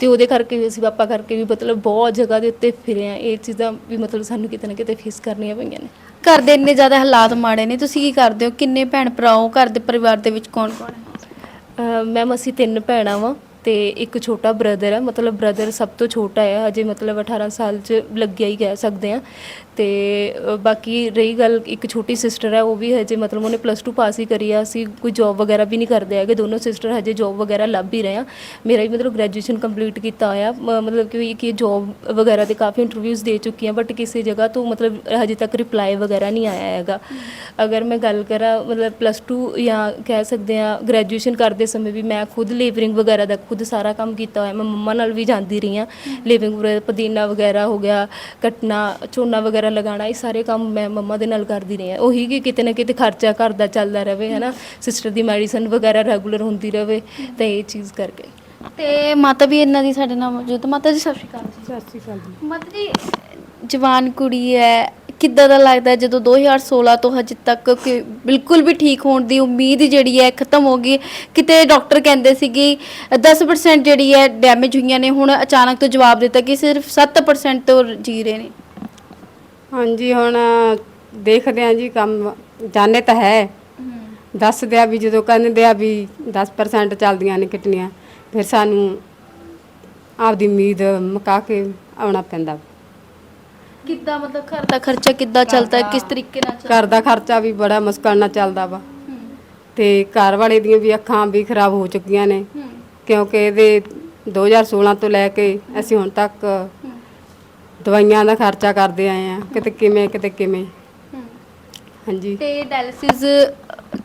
ਤੇ ਉਹਦੇ ਕਰਕੇ ਵੀ ਅਸੀਂ ਪਾਪਾ ਕਰਕੇ ਵੀ ਮਤਲਬ ਬਹੁਤ ਜਗ੍ਹਾ ਦੇ ਉੱਤੇ ਫਿਰੇ ਆ ਇਹ ਚੀਜ਼ਾਂ ਵੀ ਮਤਲਬ ਸਾਨੂੰ ਕਿਤੇ ਨਾ ਕਿਤੇ ਫੇਸ ਕਰਨੀਆਂ ਪਈਆਂ ਨੇ। ਘਰ ਦੇ ਇੰਨੇ ਜ਼ਿਆਦਾ ਹਾਲਾਤ ਮਾੜੇ ਨੇ, ਤੁਸੀਂ ਕੀ ਕਰਦੇ ਹੋ? ਕਿੰਨੇ ਭੈਣ ਭਰਾ ਹੋ? ਘਰ ਦੇ ਪਰਿਵਾਰ ਦੇ ਵਿੱਚ ਕੌਣ ਕੌਣ ਹੈ? ਮੈਮ, ਅਸੀਂ ਤਿੰਨ ਭੈਣਾਂ ਵਾਂ ਤੇ ਇੱਕ ਛੋਟਾ ਬ੍ਰਦਰ ਹੈ ਮਤਲਬ ਬ੍ਰਦਰ ਸਭ ਤੋਂ ਛੋਟਾ ਹੈ ਹਜੇ ਮਤਲਬ 18 ਸਾਲ ਚ ਲੱਗਿਆ ਹੀ ਕਹਿ ਸਕਦੇ ਆ ਤੇ ਅ, ਬਾਕੀ ਰਹੀ ਗੱਲ ਇੱਕ ਛੋਟੀ ਸਿਸਟਰ ਹੈ ਉਹ ਵੀ ਹਜੇ ਮਤਲਬ ਉਹਨੇ ਪਲੱਸ 2 ਪਾਸ ਹੀ ਕਰੀ ਆ ਅਸੀਂ ਕੋਈ ਜੌਬ ਵਗੈਰਾ ਵੀ ਨਹੀਂ ਕਰਦੇ ਹੈਗੇ ਦੋਨੋਂ ਸਿਸਟਰ ਹਜੇ ਜੌਬ ਵਗੈਰਾ ਲੱਭ ਹੀ ਰਹੇ ਆ। ਮੇਰਾ ਵੀ ਮਤਲਬ ਗ੍ਰੈਜੂਏਸ਼ਨ ਕੰਪਲੀਟ ਕੀਤਾ ਹੋਇਆ ਮ- ਮਤਲਬ ਕਿ ਕਿ ਜੌਬ ਵਗੈਰਾ ਦੇ ਕਾਫੀ ਇੰਟਰਵਿਊਜ਼ ਦੇ ਚੁੱਕੀ ਹਾਂ ਬਟ ਕਿਸੇ ਜਗ੍ਹਾ ਤੋਂ ਮਤਲਬ ਹਜੇ ਤੱਕ ਰਿਪਲਾਈ ਵਗੈਰਾ ਨਹੀਂ ਆਇਆ ਹੈਗਾ। ਅਗਰ ਮੈਂ ਗੱਲ ਕਰਾਂ ਮਤਲਬ ਪਲੱਸ 2 ਜਾਂ ਕਹਿ ਸਕਦੇ ਆ ਗ੍ਰੈਜੂਏਸ਼ਨ ਕਰਦੇ ਸਮੇਂ ਵੀ ਮੈਂ ਖੁਦ ਲੇਬਰਿੰਗ ਵਗੈਰਾ ਦਾ ਖੁਦ ਸਾਰਾ ਕੰਮ ਕੀਤਾ ਹੋਇਆ ਮੈਂ ਮੰਮਾ ਨਾਲ ਵੀ ਜਾਂਦੀ ਰਹੀ ਹਾਂ। ਲੇਬਰਿੰਗ ਵਗੈਰਾ ਪੁਦੀਨਾ ਵਗੈਰਾ ਹੋ ਗਿਆ ਕੱਟਣਾ ਝੋਨਾ ਵਗੈਰਾ ਲਗਾਉਣਾ ਇਹ ਸਾਰੇ ਕੰਮ ਮੈਂ ਮੰਮਾ ਦੇ ਨਾਲ ਕਰਦੀ ਰਹੀ ਹਾਂ। ਉਹੀ ਕਿ ਕਿਤੇ ਨਾ ਕਿਤੇ ਖਰਚਾ ਘਰ ਦਾ ਚੱਲਦਾ ਰਹੇ ਹੈ ਨਾ ਸਿਸਟਰ ਦੀ ਮੈਡੀਸਨ ਵਗੈਰਾ ਰੈਗੂਲਰ ਹੁੰਦੀ ਰਹੇ ਤਾਂ ਇਹ ਚੀਜ਼ ਕਰਕੇ। ਤੇ ਮਾਤਾ ਵੀ ਇਹਨਾਂ ਦੀ ਸਾਡੇ ਨਾਲ ਮੌਜੂਦ। ਮਾਤਾ ਜੀ ਸਤਿ ਸ਼੍ਰੀ ਅਕਾਲ ਜੀ। ਸਤਿ ਸ਼੍ਰੀ ਅਕਾਲ ਜੀ। ਮਾਤਾ ਜੀ ਜਵਾਨ ਕੁੜੀ ਹੈ ਕਿੱਦਾਂ ਦਾ ਲੱਗਦਾ ਜਦੋਂ 2016 ਤੋਂ ਹਜੇ ਤੱਕ ਕਿ ਬਿਲਕੁਲ ਵੀ ਠੀਕ ਹੋਣ ਦੀ ਉਮੀਦ ਹੀ ਜਿਹੜੀ ਹੈ ਖਤਮ ਹੋ ਗਈ? ਕਿਤੇ ਡਾਕਟਰ ਕਹਿੰਦੇ ਸੀਗੇ 10% ਜਿਹੜੀ ਹੈ ਡੈਮੇਜ ਹੋਈਆਂ ਨੇ ਹੁਣ ਅਚਾਨਕ ਤੋਂ ਜਵਾਬ ਦਿੱਤਾ ਕਿ ਸਿਰਫ 7% ਤੋਂ ਜੀ ਰਹੇ ਨੇ। ਹਾਂਜੀ ਹੁਣ ਦੇਖਦੇ ਆ ਜੀ ਕੰਮ ਜਾਣੇ ਤਾਂ ਹੈ। ਦੱਸਦੇ ਆ ਵੀ ਜਦੋਂ ਕਹਿੰਦੇ ਆ ਵੀ 10% ਚੱਲਦੀਆਂ ਨੇ ਕਿਟਨੀਆਂ ਫਿਰ ਸਾਨੂੰ ਆਪਦੀ ਉਮੀਦ ਮੁਕਾ ਕੇ ਆਉਣਾ ਪੈਂਦਾ। ਕਿੱਦਾਂ ਮਤਲਬ ਘਰ ਦਾ ਖਰਚਾ ਕਿੱਦਾਂ ਚੱਲਦਾ ਕਿਸ ਤਰੀਕੇ ਨਾਲ ਚੱਲਦਾ? ਘਰ ਦਾ ਖਰਚਾ ਵੀ ਬੜਾ ਮੁਸ਼ਕਲ ਨਾਲ ਚੱਲਦਾ ਵਾ। ਤੇ ਘਰ ਵਾਲੇ ਦੀਆਂ ਵੀ ਅੱਖਾਂ ਵੀ ਖਰਾਬ ਹੋ ਚੁੱਕੀਆਂ ਨੇ। ਕਿਉਂਕਿ ਇਹਦੇ 2016 ਤੋਂ ਲੈ ਕੇ ਅਸੀਂ ਹੁਣ ਤੱਕ ਦਵਾਈਆਂ ਦਾ ਖਰਚਾ ਕਰਦੇ ਆਏ ਆ ਕਿਤੇ ਕਿਵੇਂ ਕਿਤੇ ਕਿਵੇਂ। ਹਾਂਜੀ। ਤੇ ਡਾਇਲਿਸਿਸ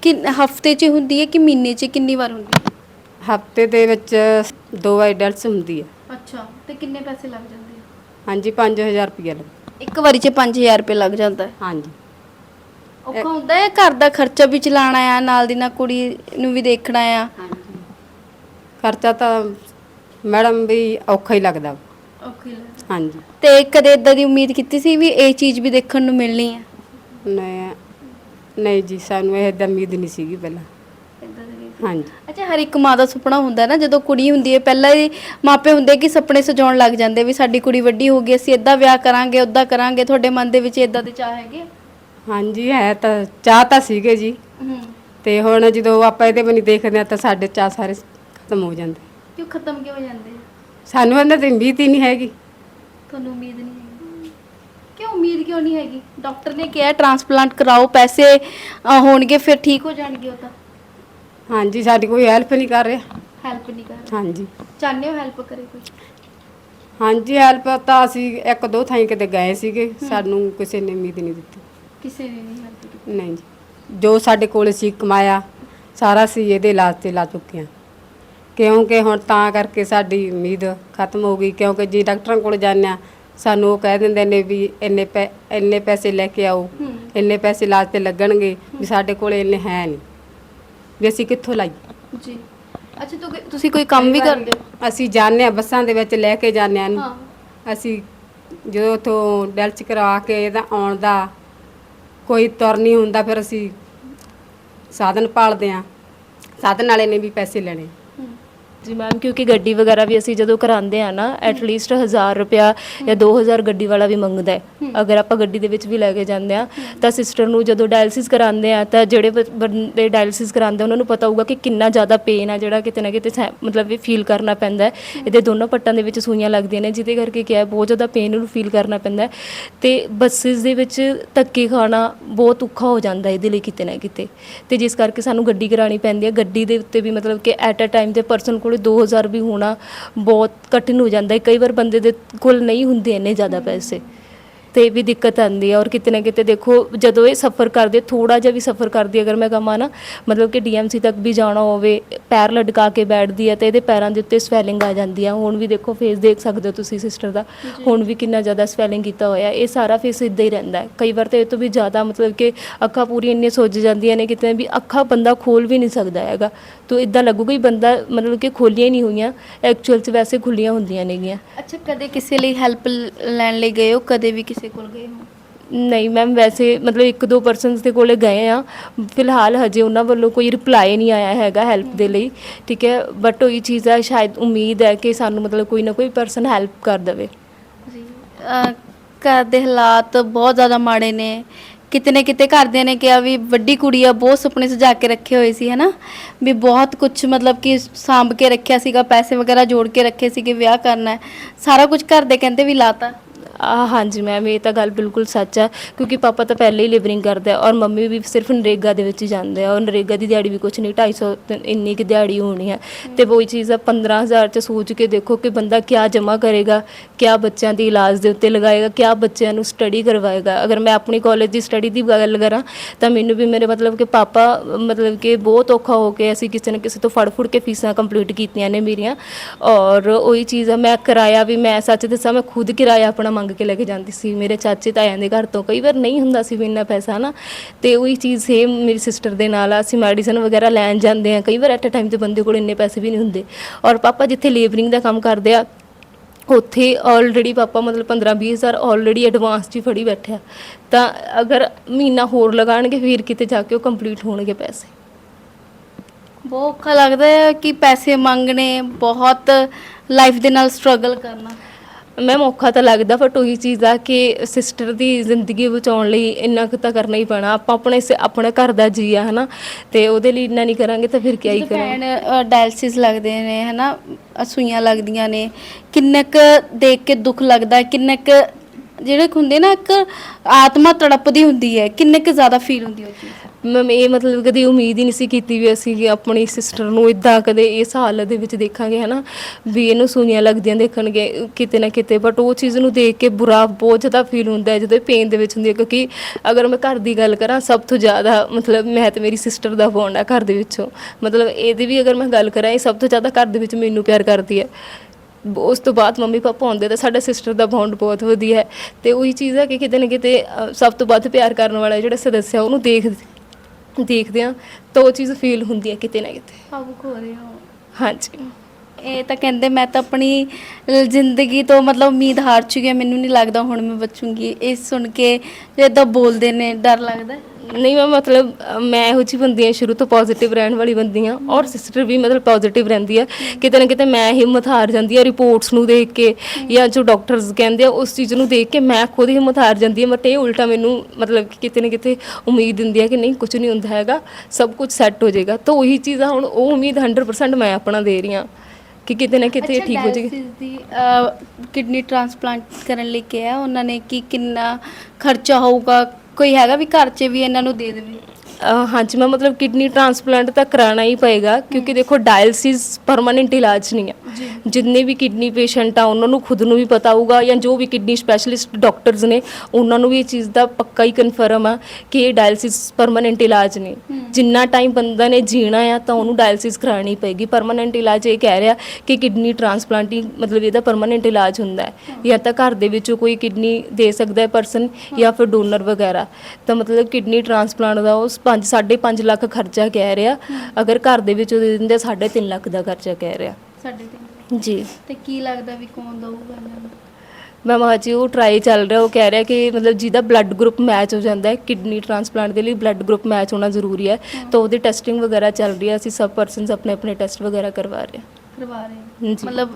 ਕਿ ਹਫ਼ਤੇ 'ਚ ਹੁੰਦੀ ਹੈ ਕਿ ਮਹੀਨੇ 'ਚ ਕਿੰਨੀ ਵਾਰ ਹੁੰਦੀ ਹੈ? ਹਫ਼ਤੇ ਦੇ ਵਿੱਚ ਦੋ ਵਾਰ ਡੈਲਸ ਹੁੰਦੀ ਹੈ। ਅੱਛਾ ਤੇ ਕਿੰਨੇ ਪੈਸੇ ਲੱਗ ਜਾਂਦੇ ਆ? ਹਾਂਜੀ 5000 ਰੁਪਏ ਲੱਗ ਇੱਕ ਵਾਰੀ 'ਚ 5000 ਰੁਪਏ ਲੱਗ ਜਾਂਦਾ ਹੈ? ਹਾਂਜੀ। ਔਖਾ ਹੁੰਦਾ ਹੈ ਘਰ ਦਾ ਖਰਚਾ ਵੀ ਚਲਾਉਣਾ ਆ ਨਾਲ ਦੀ ਨਾਲ ਕੁੜੀ ਨੂੰ ਵੀ ਦੇਖਣਾ ਆ? ਖਰਚਾ ਤਾਂ ਮੈਡਮ ਵੀ ਔਖਾ ਹੀ ਲੱਗਦਾ। ਹਾਂਜੀ। ਤੇ ਕਦੇ ਇਦਾਂ ਦੀ ਉਮੀਦ ਕੀਤੀ ਸੀ ਵੀ ਇਹ ਚੀਜ਼ ਵੀ ਦੇਖਣ ਨੂੰ ਮਿਲਣੀ ਹੈ ਨਹੀਂ ਨਹੀਂ ਜੀ ਸਾਨੂੰ ਇਹ ਤਾਂ ਉਮੀਦ ਨਹੀਂ ਸੀਗੀ ਪਹਿਲਾਂ। ਹਾਂਜੀ। ਅੱਛਾ ਹਰ ਇੱਕ ਮਾਂ ਦਾ ਸੁਪਨਾ ਹੁੰਦਾ ਨਾ ਜਦੋਂ ਕੁੜੀ ਹੁੰਦੀ ਹੈ ਪਹਿਲਾਂ ਹੀ ਮਾਪੇ ਹੁੰਦੇ ਕਿ ਸੁਪਨੇ ਸਜਾਉਣ ਲੱਗ ਜਾਂਦੇ ਵੀ ਸਾਡੀ ਕੁੜੀ ਵੱਡੀ ਹੋ ਗਈ ਅਸੀਂ ਇਦਾਂ ਵਿਆਹ ਕਰਾਂਗੇ ਉਦਾਂ ਕਰਾਂਗੇ ਤੁਹਾਡੇ ਮਨ ਦੇ ਵਿੱਚ ਇਦਾਂ ਦੇ ਚਾਹ ਹੈਗੇ ਹਾਂਜੀ ਹੈ ਤਾਂ ਚਾਹ ਤਾਂ ਸੀਗੇ ਜੀ। ਹੂੰ। ਤੇ ਹੁਣ ਜਦੋਂ ਆਪਾਂ ਇਹਦੇ ਬਣੀ ਦੇਖਦੇ ਆ ਤਾਂ ਸਾਡੇ ਚਾਹ ਸਾਰੇ ਖਤਮ ਹੋ ਜਾਂਦੇ। ਕਿਉਂ ਖਤਮ ਕਿਉਂ ਹੋ ਜਾਂਦੇ? ਸਾਨੂੰ ਇਹਨਾਂ ਦੀ ਉਮੀਦ ਹੀ ਨਹੀਂ ਹੈਗੀ। ਤੁਹਾਨੂੰ ਉਮੀਦ ਨਹੀਂ ਹੈਗੀ। ਕਿਉਂ ਉਮੀਦ ਕਿਉਂ ਨਹੀਂ ਹੈਗੀ? ਡਾਕਟਰ ਨੇ ਕਿਹਾ ਟ੍ਰਾਂਸਪਲਾਂਟ ਕਰਾਓ ਪੈਸੇ ਅ, ਹੋਣਗੇ ਫਿਰ ਠੀਕ ਹੋ ਜਾਣਗੇ ਉਹ ਤਾਂ। ਹਾਂਜੀ ਸਾਡੀ ਕੋਈ ਹੈਲਪ ਨਹੀਂ ਕਰ ਰਿਹਾ। ਹੈਲਪ ਨਹੀਂ ਕਰ ਹਾਂਜੀ। ਚਾਹੁੰਦੇ ਹੋ ਹੈਲਪ ਕਰੇ ਕੋਈ? ਹਾਂਜੀ ਹੈਲਪ ਤਾਂ ਅਸੀਂ ਇੱਕ ਦੋ ਥਾਈਂ ਕਿਤੇ ਗਏ ਸੀਗੇ। ਸਾਨੂੰ ਕਿਸੇ ਨੇ ਉਮੀਦ ਨਹੀਂ ਦਿੱਤੀ। ਕਿਸੇ ਨੇ ਨਹੀਂ ਹੈਲਪ ਕੀਤੀ। ਨਹੀਂ ਜੀ। ਜੋ ਸਾਡੇ ਕੋਲ ਸੀ ਕਮਾਇਆ ਸਾਰਾ ਸੀ ਇਹਦੇ ਇਲਾਜ ਤੇ ਲਾ ਚੁੱਕੇ ਹਾਂ। ਕਿਉਂਕਿ ਹੁਣ ਤਾਂ ਕਰਕੇ ਸਾਡੀ ਉਮੀਦ ਖਤਮ ਹੋ ਗਈ ਕਿਉਂਕਿ ਜੇ ਡਾਕਟਰਾਂ ਕੋਲ ਜਾਂਦੇ ਹਾਂ ਸਾਨੂੰ ਉਹ ਕਹਿ ਦਿੰਦੇ ਨੇ ਵੀ ਇੰਨੇ ਪੈ ਇੰਨੇ ਪੈਸੇ ਲੈ ਕੇ ਆਓ ਇੰਨੇ ਪੈਸੇ ਇਲਾਜ ਤੇ ਲੱਗਣਗੇ ਵੀ ਸਾਡੇ ਕੋਲ ਇੰਨੇ ਹੈ ਨਹੀਂ। ਵੀ ਅਸੀਂ ਕਿੱਥੋਂ ਲਾਈਏ? ਜੀ। ਅੱਛਾ ਤੂੰ ਤੁਸੀਂ ਕੋਈ ਕੰਮ ਵੀ ਕਰਦੇ ਹੋ? ਅਸੀਂ ਜਾਂਦੇ ਹਾਂ ਬੱਸਾਂ ਦੇ ਵਿੱਚ ਲੈ ਕੇ ਜਾਂਦੇ ਹਾਂ। ਇਹਨੂੰ। ਹਾਂ। ਅਸੀਂ ਜਦੋਂ ਤੋਂ ਡੈਲਚ ਕਰਾ ਕੇ ਇਹਦਾ ਆਉਣ ਦਾ ਕੋਈ ਤੁਰ ਨਹੀਂ ਹੁੰਦਾ ਫਿਰ ਅਸੀਂ ਸਾਧਨ ਪਾਲਦੇ ਹਾਂ। ਸਾਧਨ ਵਾਲੇ ਨੇ ਵੀ ਪੈਸੇ ਲੈਣੇ। ਜੀ ਮੈਮ ਕਿਉਂਕਿ ਗੱਡੀ ਵਗੈਰਾ ਵੀ ਅਸੀਂ ਜਦੋਂ ਕਰਾਉਂਦੇ ਆ ਨਾ ਐਟ ਲੀਸਟ 1000 ਰੁਪਿਆ ਜਾਂ 2000 ਗੱਡੀ ਵਾਲਾ ਵੀ ਮੰਗਦਾ ਹੈ। ਅਗਰ ਆਪਾਂ ਗੱਡੀ ਦੇ ਵਿੱਚ ਵੀ ਲੈ ਕੇ ਜਾਂਦੇ ਆ ਤਾਂ ਸਿਸਟਰ ਨੂੰ ਜਦੋਂ ਡਾਇਲਿਸਿਸ ਕਰਾਉਂਦੇ ਆ ਤਾਂ ਜਿਹੜੇ ਬ- ਬੰਦੇ ਡਾਇਲਿਸਿਸ ਕਰਾਉਂਦੇ ਆ, ਉਹਨਾਂ ਨੂੰ ਪਤਾ ਹੋਊਗਾ ਕਿ ਕਿੰਨਾ ਜ਼ਿਆਦਾ ਪੇਨ ਆ ਜਿਹੜਾ ਕਿਤੇ ਨਾ ਕਿਤੇ ਸਹਿ- ਮਤਲਬ ਵੀ ਫੀਲ ਕਰਨਾ ਪੈਂਦਾ ਹੈ। ਇਹਦੇ ਦੋਨੋਂ ਪੱਟਾਂ ਦੇ ਵਿੱਚ ਸੂਈਆਂ ਲੱਗਦੀਆਂ ਨੇ ਜਿਹਦੇ ਕਰਕੇ ਕਿਹਾ ਬਹੁਤ ਜ਼ਿਆਦਾ ਪੇਨ ਨੂੰ ਫੀਲ ਕਰਨਾ ਪੈਂਦਾ ਹੈ। ਤੇ ਬੱਸਿਸ ਦੇ ਵਿੱਚ ਧੱਕੇ ਖਾਣਾ ਬਹੁਤ ਔਖਾ ਹੋ ਜਾਂਦਾ ਇਹਦੇ ਲਈ ਕਿਤੇ ਨਾ ਕਿਤੇ। ਤੇ ਜਿਸ ਕਰਕੇ ਸਾਨੂੰ ਗੱਡੀ ਕਰਾਣੀ ਪੈਂਦੀ ਹੈ। ਗੱਡੀ ਦੇ ਉੱਤੇ ਵੀ ਮਤਲਬ ਕਿ ਐਟ ਅ ਟਾਈਮ ਤੇ ਪਰਸਨ ਕੋਲ 2000 ਵੀ ਹੋਣਾ ਬਹੁਤ ਕਠਿਨ ਹੋ ਜਾਂਦਾ ਹੈ। ਕਈ ਵਾਰ ਬੰਦੇ ਦੇ ਕੋਲ ਨਹੀਂ ਹੁੰਦੇ ਇੰਨੇ ਜ਼ਿਆਦਾ ਪੈਸੇ। ਤੇ ਇਹ ਵੀ ਦਿੱਕਤ ਆਉਂਦੀ ਹੈ ਔਰ ਕਿਤੇ ਨਾ ਕਿਤੇ ਦੇਖੋ ਜਦੋਂ ਇਹ ਸਫ਼ਰ ਕਰਦੇ ਥੋੜਾ ਜਿਹਾ ਵੀ ਸਫ਼ਰ ਕਰਦੀ ਅਗਰ ਮੈਂ ਕਹਾਂ ਨਾ ਮਤਲਬ ਕਿ ਡੀਐਮਸੀ ਤੱਕ ਵੀ ਜਾਣਾ ਹੋਵੇ ਪੈਰ ਲਟਕਾ ਕੇ ਬੈਠਦੀ ਹੈ ਤੇ ਇਹਦੇ ਪੈਰਾਂ ਦੇ ਉੱਤੇ ਸਵੈਲਿੰਗ ਆ ਜਾਂਦੀ ਹੈ। ਹੁਣ ਵੀ ਦੇਖੋ ਫੇਸ ਦੇਖ ਸਕਦੇ ਹੋ ਤੁਸੀਂ ਸਿਸਟਰ ਦਾ। ਹੁਣ ਵੀ ਕਿੰਨਾ ਜ਼ਿਆਦਾ ਸਵੈਲਿੰਗ ਕੀਤਾ ਹੋਇਆ। ਇਹ ਸਾਰਾ ਫੇਸ ਇਦਾਂ ਹੀ ਰਹਿੰਦਾ ਹੈ। ਕਈ ਵਾਰ ਤਾਂ ਇਹ ਤੋਂ ਵੀ ਜ਼ਿਆਦਾ ਮਤਲਬ ਕਿ ਅੱਖਾਂ ਪੂਰੀਆਂ ਇੰਨੀਆਂ ਸੁੱਜ ਜਾਂਦੀਆਂ ਨੇ ਕਿਤੇ ਵੀ ਅੱਖਾਂ ਬੰਦਾ ਖੋਲ ਵੀ ਨਹੀਂ ਸਕਦਾ ਹੈਗਾ। ਤੋ ਇਦਾਂ ਲੱਗੂਗਾ ਹੀ ਬੰਦਾ ਮਤਲਬ ਕਿ ਖੋਲੀਆਂ ਹੀ ਨਹੀਂ ਹੋਈਆਂ ਐਕਚੁਅਲ 'ਚ ਵੈਸੇ ਖੁੱਲੀਆਂ ਹੁੰਦੀਆਂ ਨੇਗੀਆਂ। ਅੱਛਾ ਕਦੇ ਕਿਸੇ ਲਈ ਹੈਲਪ ਲੈਣ ਲਈ ਗਏ ਹੋ? ਕਦੇ ਵੀ ਕਿਸੇ ਕੋਲ ਗਏ ਹੋ? ਨਹੀਂ ਮੈਮ ਵੈਸੇ ਮਤਲਬ ਇੱਕ ਦੋ ਪਰਸਨਸ ਦੇ ਕੋਲੇ ਗਏ ਆ। ਫਿਲਹਾਲ ਹਜੇ ਉਹਨਾਂ ਵੱਲੋਂ ਕੋਈ ਰਿਪਲਾਈ ਨਹੀਂ ਆਇਆ ਹੈਗਾ ਹੈਲਪ ਦੇ ਲਈ। ਠੀਕ ਹੈ ਬਟ ਉਹੀ ਚੀਜ਼ ਹੈ ਸ਼ਾਇਦ ਉਮੀਦ ਹੈ ਕਿ ਸਾਨੂੰ ਮਤਲਬ ਕੋਈ ਨਾ ਕੋਈ ਪਰਸਨ ਹੈਲਪ ਕਰ ਦੇਵੇ। ਜੀ ਅਹ ਘਰ ਦੇ ਹਾਲਾਤ ਬਹੁਤ ਜ਼ਿਆਦਾ ਮਾੜੇ ਨੇ। ਕਿਤੇ ਨਾ ਕਿਤੇ ਘਰਦਿਆਂ ਨੇ ਕਿਹਾ ਵੀ ਵੱਡੀ ਕੁੜੀ ਆ ਬਹੁਤ ਸੁਪਨੇ ਸਜਾ ਕੇ ਰੱਖੇ ਹੋਏ ਸੀ ਹਨਾ? ਵੀ ਬਹੁਤ ਕੁਝ ਮਤਲਬ ਕਿ ਸਾਂਭ ਕੇ ਰੱਖਿਆ ਸੀਗਾ ਪੈਸੇ ਵਗੈਰਾ ਜੋੜ ਕੇ ਰੱਖੇ ਸੀਗੇ ਵਿਆਹ ਕਰਨਾ ਹੈ। ਸਾਰਾ ਕੁਝ ਘਰ ਦੇ ਕਹਿੰਦੇ ਵੀ ਲਾਤਾ। ਆ ਹਾਂਜੀ ਮੈਮ ਇਹ ਤਾਂ ਗੱਲ ਬਿਲਕੁਲ ਸੱਚ ਹੈ ਕਿਉਂਕਿ ਪਾਪਾ ਤਾਂ ਪਹਿਲੇ ਹੀ ਲੇਬਰਿੰਗ ਕਰਦਾ ਹੈ ਔਰ ਮੰਮੀ ਵੀ ਸਿਰਫ ਨਰੇਗਾ ਦੇ ਵਿੱਚ ਹੀ ਜਾਂਦੇ ਆ ਔਰ ਨਰੇਗਾ ਦੀ ਦਿਹਾੜੀ ਵੀ ਕੁਝ ਨਹੀਂ 250 ਤੇ ਇੰਨੀ ਕਿ ਦਿਹਾੜੀ ਹੋਣੀ ਹੈ ਤੇ ਉਹੀ ਚੀਜ਼ ਆ 15000 ਚ ਸੋਚ ਕੇ ਦੇਖੋ ਕਿ ਬੰਦਾ ਕਿਆ ਜਮ੍ਹਾਂ ਕਰੇਗਾ ਕਿਆ ਬੱਚਿਆਂ ਦੇ ਇਲਾਜ ਦੇ ਉੱਤੇ ਲਗਾਏਗਾ ਕਿਆ ਬੱਚਿਆਂ ਨੂੰ ਸਟੱਡੀ ਕਰਵਾਏਗਾ। ਅਗਰ ਮੈਂ ਆਪਣੀ ਕਾਲਜ ਦੀ ਸਟੱਡੀ ਦੀ ਗੱਲ ਕਰਾਂ ਤਾਂ ਮੈਨੂੰ ਵੀ ਮੇਰੇ ਮਤਲਬ ਕਿ ਪਾਪਾ ਮਤਲਬ ਕਿ ਬਹੁਤ ਔਖਾ ਹੋ ਕੇ ਅਸੀਂ ਕਿਸੇ ਨਾ ਕਿਸੇ ਤੋਂ ਫੜ ਫੁੜ ਕੇ ਫੀਸਾਂ ਕੰਪਲੀਟ ਕੀਤੀਆਂ ਨੇ ਮੇਰੀਆਂ। ਔਰ ਉਹੀ ਚੀਜ਼ ਆ ਮੈਂ ਕਿਰਾਇਆ ਵੀ ਮੈਂ ਸੱਚ ਦੱਸਾਂ ਮੈਂ ਖੁਦ ਕਿਰਾਇਆ ਆਪਣਾ ਮੰਗ ਕੇ ਲੈ ਕੇ ਜਾਂਦੀ ਸੀ। ਮੇਰੇ ਚਾਚੇ ਤਾਇਆਂ ਦੇ ਘਰ ਤੋਂ ਕਈ ਵਾਰ ਨਹੀਂ ਹੁੰਦਾ ਸੀ ਵੀ ਇੰਨਾ ਪੈਸਾ ਨਾ ਤੇ ਉਹੀ ਚੀਜ਼ ਸੇਮ ਮੇਰੀ ਸਿਸਟਰ ਦੇ ਨਾਲ ਆ। ਅਸੀਂ ਮੈਡੀਸਨ ਵਗੈਰਾ ਲੈਣ ਜਾਂਦੇ ਆ ਕਈ ਵਾਰ ਐਟ ਅ ਟਾਈਮ ਤੇ ਬੰਦੇ ਕੋਲ ਇੰਨੇ ਪੈਸੇ ਵੀ ਨਹੀਂ ਹੁੰਦੇ। ਔਰ ਪਾਪਾ ਜਿੱਥੇ ਲੇਬਰਿੰਗ ਦਾ ਕੰਮ ਕਰਦੇ ਆ, ਉੱਥੇ ਆਲਰੇਡੀ ਪਾਪਾ ਮਤਲਬ 15 20 ਹਜ਼ਾਰ ਆਲਰੇਡੀ ਐਡਵਾਂਸ 'ਚ ਹੀ ਫੜੀ ਬੈਠਿਆ ਤਾਂ ਅਗਰ ਮਹੀਨਾ ਹੋਰ ਲਗਾਣਗੇ ਫਿਰ ਕਿਤੇ ਜਾ ਕੇ ਉਹ ਕੰਪਲੀਟ ਹੋਣਗੇ ਪੈਸੇ। ਬਹੁਤ ਔਖਾ ਲੱਗਦਾ ਹੈ ਕਿ ਪੈਸੇ ਮੰਗਣੇ, ਬਹੁਤ ਲਾਈਫ ਦੇ ਨਾਲ ਸਟਰਗਲ ਕਰਨਾ। ਮੈਮ ਔਖਾ ਤਾਂ ਲੱਗਦਾ ਬਟ ਉਹੀ ਚੀਜ਼ ਆ ਕਿ ਸਿਸਟਰ ਦੀ ਜ਼ਿੰਦਗੀ ਬਚਾਉਣ ਲਈ ਇੰਨਾ ਕੁ ਤਾਂ ਕਰਨਾ ਹੀ ਪੈਣਾ। ਆਪਾਂ ਆਪਣੇ ਸ- ਆਪਣੇ ਘਰ ਦਾ ਜੀ ਆ ਹਨਾ? ਤੇ ਉਹਦੇ ਲਈ ਇੰਨਾ ਨਹੀਂ ਕਰਾਂਗੇ ਤਾਂ ਫਿਰ ਕਿਆ ਹੀ ਜਦੋਂ ਕਰਾਂਗੇ? ਭੈਣ ਡਾਇਲਸਿਸ ਲੱਗਦੇ ਨੇ ਹਨਾ? ਅ, ਸੂਈਆਂ ਲੱਗਦੀਆਂ ਨੇ। ਕਿੰਨਾ ਕੁ ਦੇਖ ਕੇ ਦੁੱਖ ਲੱਗਦਾ ਹੈ ਕਿੰਨਾ ਕੁ ਜਿਹੜੇ ਹੁੰਦੇ ਨਾ, ਇੱਕ ਆਤਮਾ ਤੜਪਦੀ ਹੁੰਦੀ ਹੈ। ਕਿੰਨੇ ਕੁ ਜ਼ਿਆਦਾ ਫੀਲ ਹੁੰਦੀ ਹੈ ਉਹ ਚੀਜ਼? ਮੈਮ ਇਹ ਮਤਲਬ ਕਦੀ ਉਮੀਦ ਹੀ ਨਹੀਂ ਸੀ ਕੀਤੀ ਵੀ ਅਸੀਂ ਆਪਣੀ ਸਿਸਟਰ ਨੂੰ ਇਦਾਂ ਕਦੇ ਇਸ ਹਾਲਤ ਦੇ ਵਿੱਚ ਦੇਖਾਂਗੇ, ਹਨਾ? ਵੀ ਇਹਨੂੰ ਸੂਈਆਂ ਲੱਗਦੀਆਂ ਦੇਖਣਗੇ ਕਿਤੇ ਨਾ ਕਿਤੇ। ਬਟ ਉਹ ਚੀਜ਼ ਨੂੰ ਦੇਖ ਕੇ ਬੁਰਾ, ਬਹੁਤ ਜ਼ਿਆਦਾ ਫੀਲ ਹੁੰਦਾ ਹੈ, ਜਦੋਂ ਪੇਨ ਦੇ ਵਿੱਚ ਹੁੰਦੀ ਹੈ। ਕਿਉਂਕਿ ਅਗਰ ਮੈਂ ਘਰ ਦੀ ਗੱਲ ਕਰਾਂ, ਸਭ ਤੋਂ ਜ਼ਿਆਦਾ ਮਤਲਬ ਮੈਂ ਤੇ ਮੇਰੀ ਸਿਸਟਰ ਦਾ ਬੌਂਡ ਆ ਘਰ ਦੇ ਵਿੱਚੋਂ। ਮਤਲਬ ਇਹਦੀ ਵੀ ਅਗਰ ਮੈਂ ਗੱਲ ਕਰਾਂ, ਇਹ ਸਭ ਤੋਂ ਜ਼ਿਆਦਾ ਘਰ ਦੇ ਵਿੱਚ ਮੈਨੂੰ ਪਿਆਰ ਕਰਦੀ ਹੈ। ਉਸ ਤੋਂ ਬਾਅਦ ਮੰਮੀ ਪਾਪਾ ਆਉਂਦੇ ਤਾਂ ਸਾਡਾ ਸਿਸਟਰ ਦਾ ਬੌਂਡ ਬਹੁਤ ਵਧੀਆ ਹੈ। ਤੇ ਉਹੀ ਚੀਜ਼ ਹੈ ਕਿ ਕਿਤੇ ਨਾ ਕਿਤੇ ਅ, ਸਭ ਤੋਂ ਵੱਧ ਪਿਆਰ ਕਰਨ ਵਾਲਾ ਜਿਹੜਾ ਸਦੱਸਿਆ ਉਹਨੂੰ ਦੇਖ ਦੇਖਦੇ ਆ ਤਾਂ ਉਹ ਚੀਜ਼ ਫੀਲ ਹੁੰਦੀ ਹੈ ਕਿਤੇ ਨਾ ਕਿਤੇ। ਭਾਵੁਕ ਹੋ ਰਹੇ ਹੋ। ਹਾਂਜੀ। ਇਹ ਤਾਂ ਕਹਿੰਦੇ ਮੈਂ ਤਾਂ ਆਪਣੀ ਜ਼ਿੰਦਗੀ ਤੋਂ ਮਤਲਬ ਉਮੀਦ ਹਾਰ ਚੁੱਕੀ ਹਾਂ ਮੈਨੂੰ ਨਹੀਂ ਲੱਗਦਾ ਹੁਣ ਮੈਂ ਬਚੂੰਗੀ। ਇਹ ਸੁਣ ਕੇ ਜਿੱਦਾਂ ਬੋਲਦੇ ਨੇ ਡਰ ਲੱਗਦਾ ਹੈ। ਨਹੀਂ ਮੈਂ ਮਤਲਬ ਅ, ਮੈਂ ਇਹੋ ਜਿਹੀ ਬੰਦੀ ਹਾਂ ਸ਼ੁਰੂ ਤੋਂ ਪੋਜ਼ਿਟਿਵ ਰਹਿਣ ਵਾਲੀ ਬੰਦੀ ਹਾਂ ਔਰ ਸਿਸਟਰ ਵੀ ਮਤਲਬ ਪੋਜ਼ਿਟਿਵ ਰਹਿੰਦੀ ਹੈ। ਕਿਤੇ ਨਾ ਕਿਤੇ ਮੈਂ ਹਿੰਮਤ ਹਾਰ ਜਾਂਦੀ ਹਾਂ ਰਿਪੋਰਟਸ ਨੂੰ ਦੇਖ ਕੇ ਜਾਂ ਜੋ ਡਾਕਟਰਸ ਕਹਿੰਦੇ ਆ ਉਸ ਚੀਜ਼ ਨੂੰ ਦੇਖ ਕੇ ਮੈਂ ਖੁਦ ਹਿੰਮਤ ਹਾਰ ਜਾਂਦੀ ਹਾਂ। ਬਟ ਇਹ ਉਲਟਾ ਮੈਨੂੰ ਮਤਲਬ ਕਿ ਕਿਤੇ ਨਾ ਕਿਤੇ ਉਮੀਦ ਦਿੰਦੀ ਹੈ ਕਿ ਨਹੀਂ ਕੁਝ ਨਹੀਂ ਹੁੰਦਾ ਹੈਗਾ ਸਭ ਕੁਝ ਸੈੱਟ ਹੋ ਜਾਏਗਾ। ਤਾਂ ਉਹੀ ਚੀਜ਼ ਆ ਹੁਣ ਉਹ ਉਮੀਦ 100% ਮੈਂ ਆਪਣਾ ਦੇ ਰਹੀ ਹਾਂ ਕਿ ਕਿਤੇ ਨਾ ਕਿਤੇ ਇਹ ਠੀਕ ਹੋ ਜਾਏਗੀ। dialysis ਦੀ ਕਿਡਨੀ ਟ੍ਰਾਂਸਪਲਾਂਟ ਕਰਨ ਲਈ ਕਿਹਾ ਉਹਨਾਂ ਨੇ ਕਿ ਕਿੰਨਾ ਖਰਚਾ ਹੋਊਗਾ ਕੋਈ ਹੈਗਾ ਵੀ ਘਰ 'ਚ ਵੀ ਇਹਨਾਂ ਨੂੰ ਦੇ ਦੇਵੇ? ਅਹ ਹਾਂਜੀ ਮੈਂ ਮਤਲਬ ਕਿਡਨੀ ਟ੍ਰਾਂਸਪਲਾਂਟ ਤਾਂ ਕਰਾਉਣਾ ਹੀ ਪਏਗਾ ਕਿਉਂਕਿ ਦੇਖੋ ਡਾਇਲਸਿਸ ਪਰਮਾਨੈਂਟ ਇਲਾਜ ਨਹੀਂ ਹੈ। ਜਿੰਨੇ ਵੀ ਕਿਡਨੀ ਪੇਸ਼ੈਂਟ ਆ ਉਹਨਾਂ ਨੂੰ ਖੁਦ ਨੂੰ ਵੀ ਪਤਾ ਹੋਊਗਾ ਜਾਂ ਜੋ ਵੀ ਕਿਡਨੀ ਸਪੈਸ਼ਲਿਸਟ ਡਾਕਟਰਸ ਨੇ ਉਹਨਾਂ ਨੂੰ ਵੀ ਇਹ ਚੀਜ਼ ਦਾ ਪੱਕਾ ਹੀ ਕਨਫਰਮ ਆ ਕਿ ਇਹ ਡਾਇਲਿਸਿਸ ਪਰਮਨੈਂਟ ਇਲਾਜ ਨਹੀਂ ਜਿੰਨਾ ਟਾਈਮ ਬੰਦਾ ਨੇ ਜੀਣਾ ਆ ਤਾਂ ਉਹਨੂੰ ਡਾਇਲਿਸਿਸ ਕਰਾਣੀ ਪਏਗੀ। ਪਰਮਨੈਂਟ ਇਲਾਜ ਇਹ ਕਹਿ ਰਿਹਾ ਕਿ ਕਿਡਨੀ ਟ੍ਰਾਂਸਪਲਾਂਟ ਹੀ ਮਤਲਬ ਇਹਦਾ ਪਰਮਨੈਂਟ ਇਲਾਜ ਹੁੰਦਾ ਹੈ। ਜਾਂ ਤਾਂ ਘਰ ਦੇ ਵਿੱਚੋਂ ਕੋਈ ਕਿਡਨੀ ਦੇ ਸਕਦਾ ਹੈ ਪਰਸਨ ਜਾਂ ਫਿਰ ਡੋਨਰ ਵਗੈਰਾ। ਤਾਂ ਮਤਲਬ ਕਿਡਨੀ ਟ੍ਰਾਂਸਪਲਾਂਟ ਦਾ ਉਹ 5 5.5 ਲੱਖ ਖਰਚਾ ਕਹਿ ਰਿਹਾ। ਅਗਰ ਘਰ ਦੇ ਵਿੱਚੋਂ ਦੇ ਦਿੰਦੇ 3.5 ਲੱਖ ਦਾ ਖਰਚਾ ਕਹਿ ਰਿਹਾ। ਸਾਡੇ ਤੇ? ਜੀ। ਤੇ ਕੀ ਲੱਗਦਾ ਵੀ ਕੌਣ ਦਊਗਾ ਇਹਨਾਂ ਨੂੰ? ਮੈਂ ਕਿਹਾ ਜੀ ਉਹ ਟਰਾਈ ਚੱਲ ਰਿਹਾ ਉਹ ਕਹਿ ਰਿਹਾ ਕਿ ਮਤਲਬ ਜਿਹਦਾ ਬਲੱਡ ਗਰੁੱਪ ਮੈਚ ਹੋ ਜਾਂਦਾ ਹੈ ਕਿਡਨੀ ਟ੍ਰਾਂਸਪਲਾਂਟ ਦੇ ਲਈ ਬਲੱਡ ਗਰੁੱਪ ਮੈਚ ਹੋਣਾ ਜ਼ਰੂਰੀ ਹੈ। ਤਾਂ ਉਹਦੀ ਟੈਸਟਿੰਗ ਵਗੈਰਾ ਚੱਲ ਰਹੀ ਹੈ ਅਸੀਂ ਸਭ ਪਰਸਨਸ ਆਪਣੇ ਆਪਣੇ ਟੈਸਟ ਵਗੈਰਾ ਕਰਵਾ ਰਹੇ ਹਾਂ। ਕਰਵਾ ਰਹੇ ਹਾਂਜੀ। ਮਤਲਬ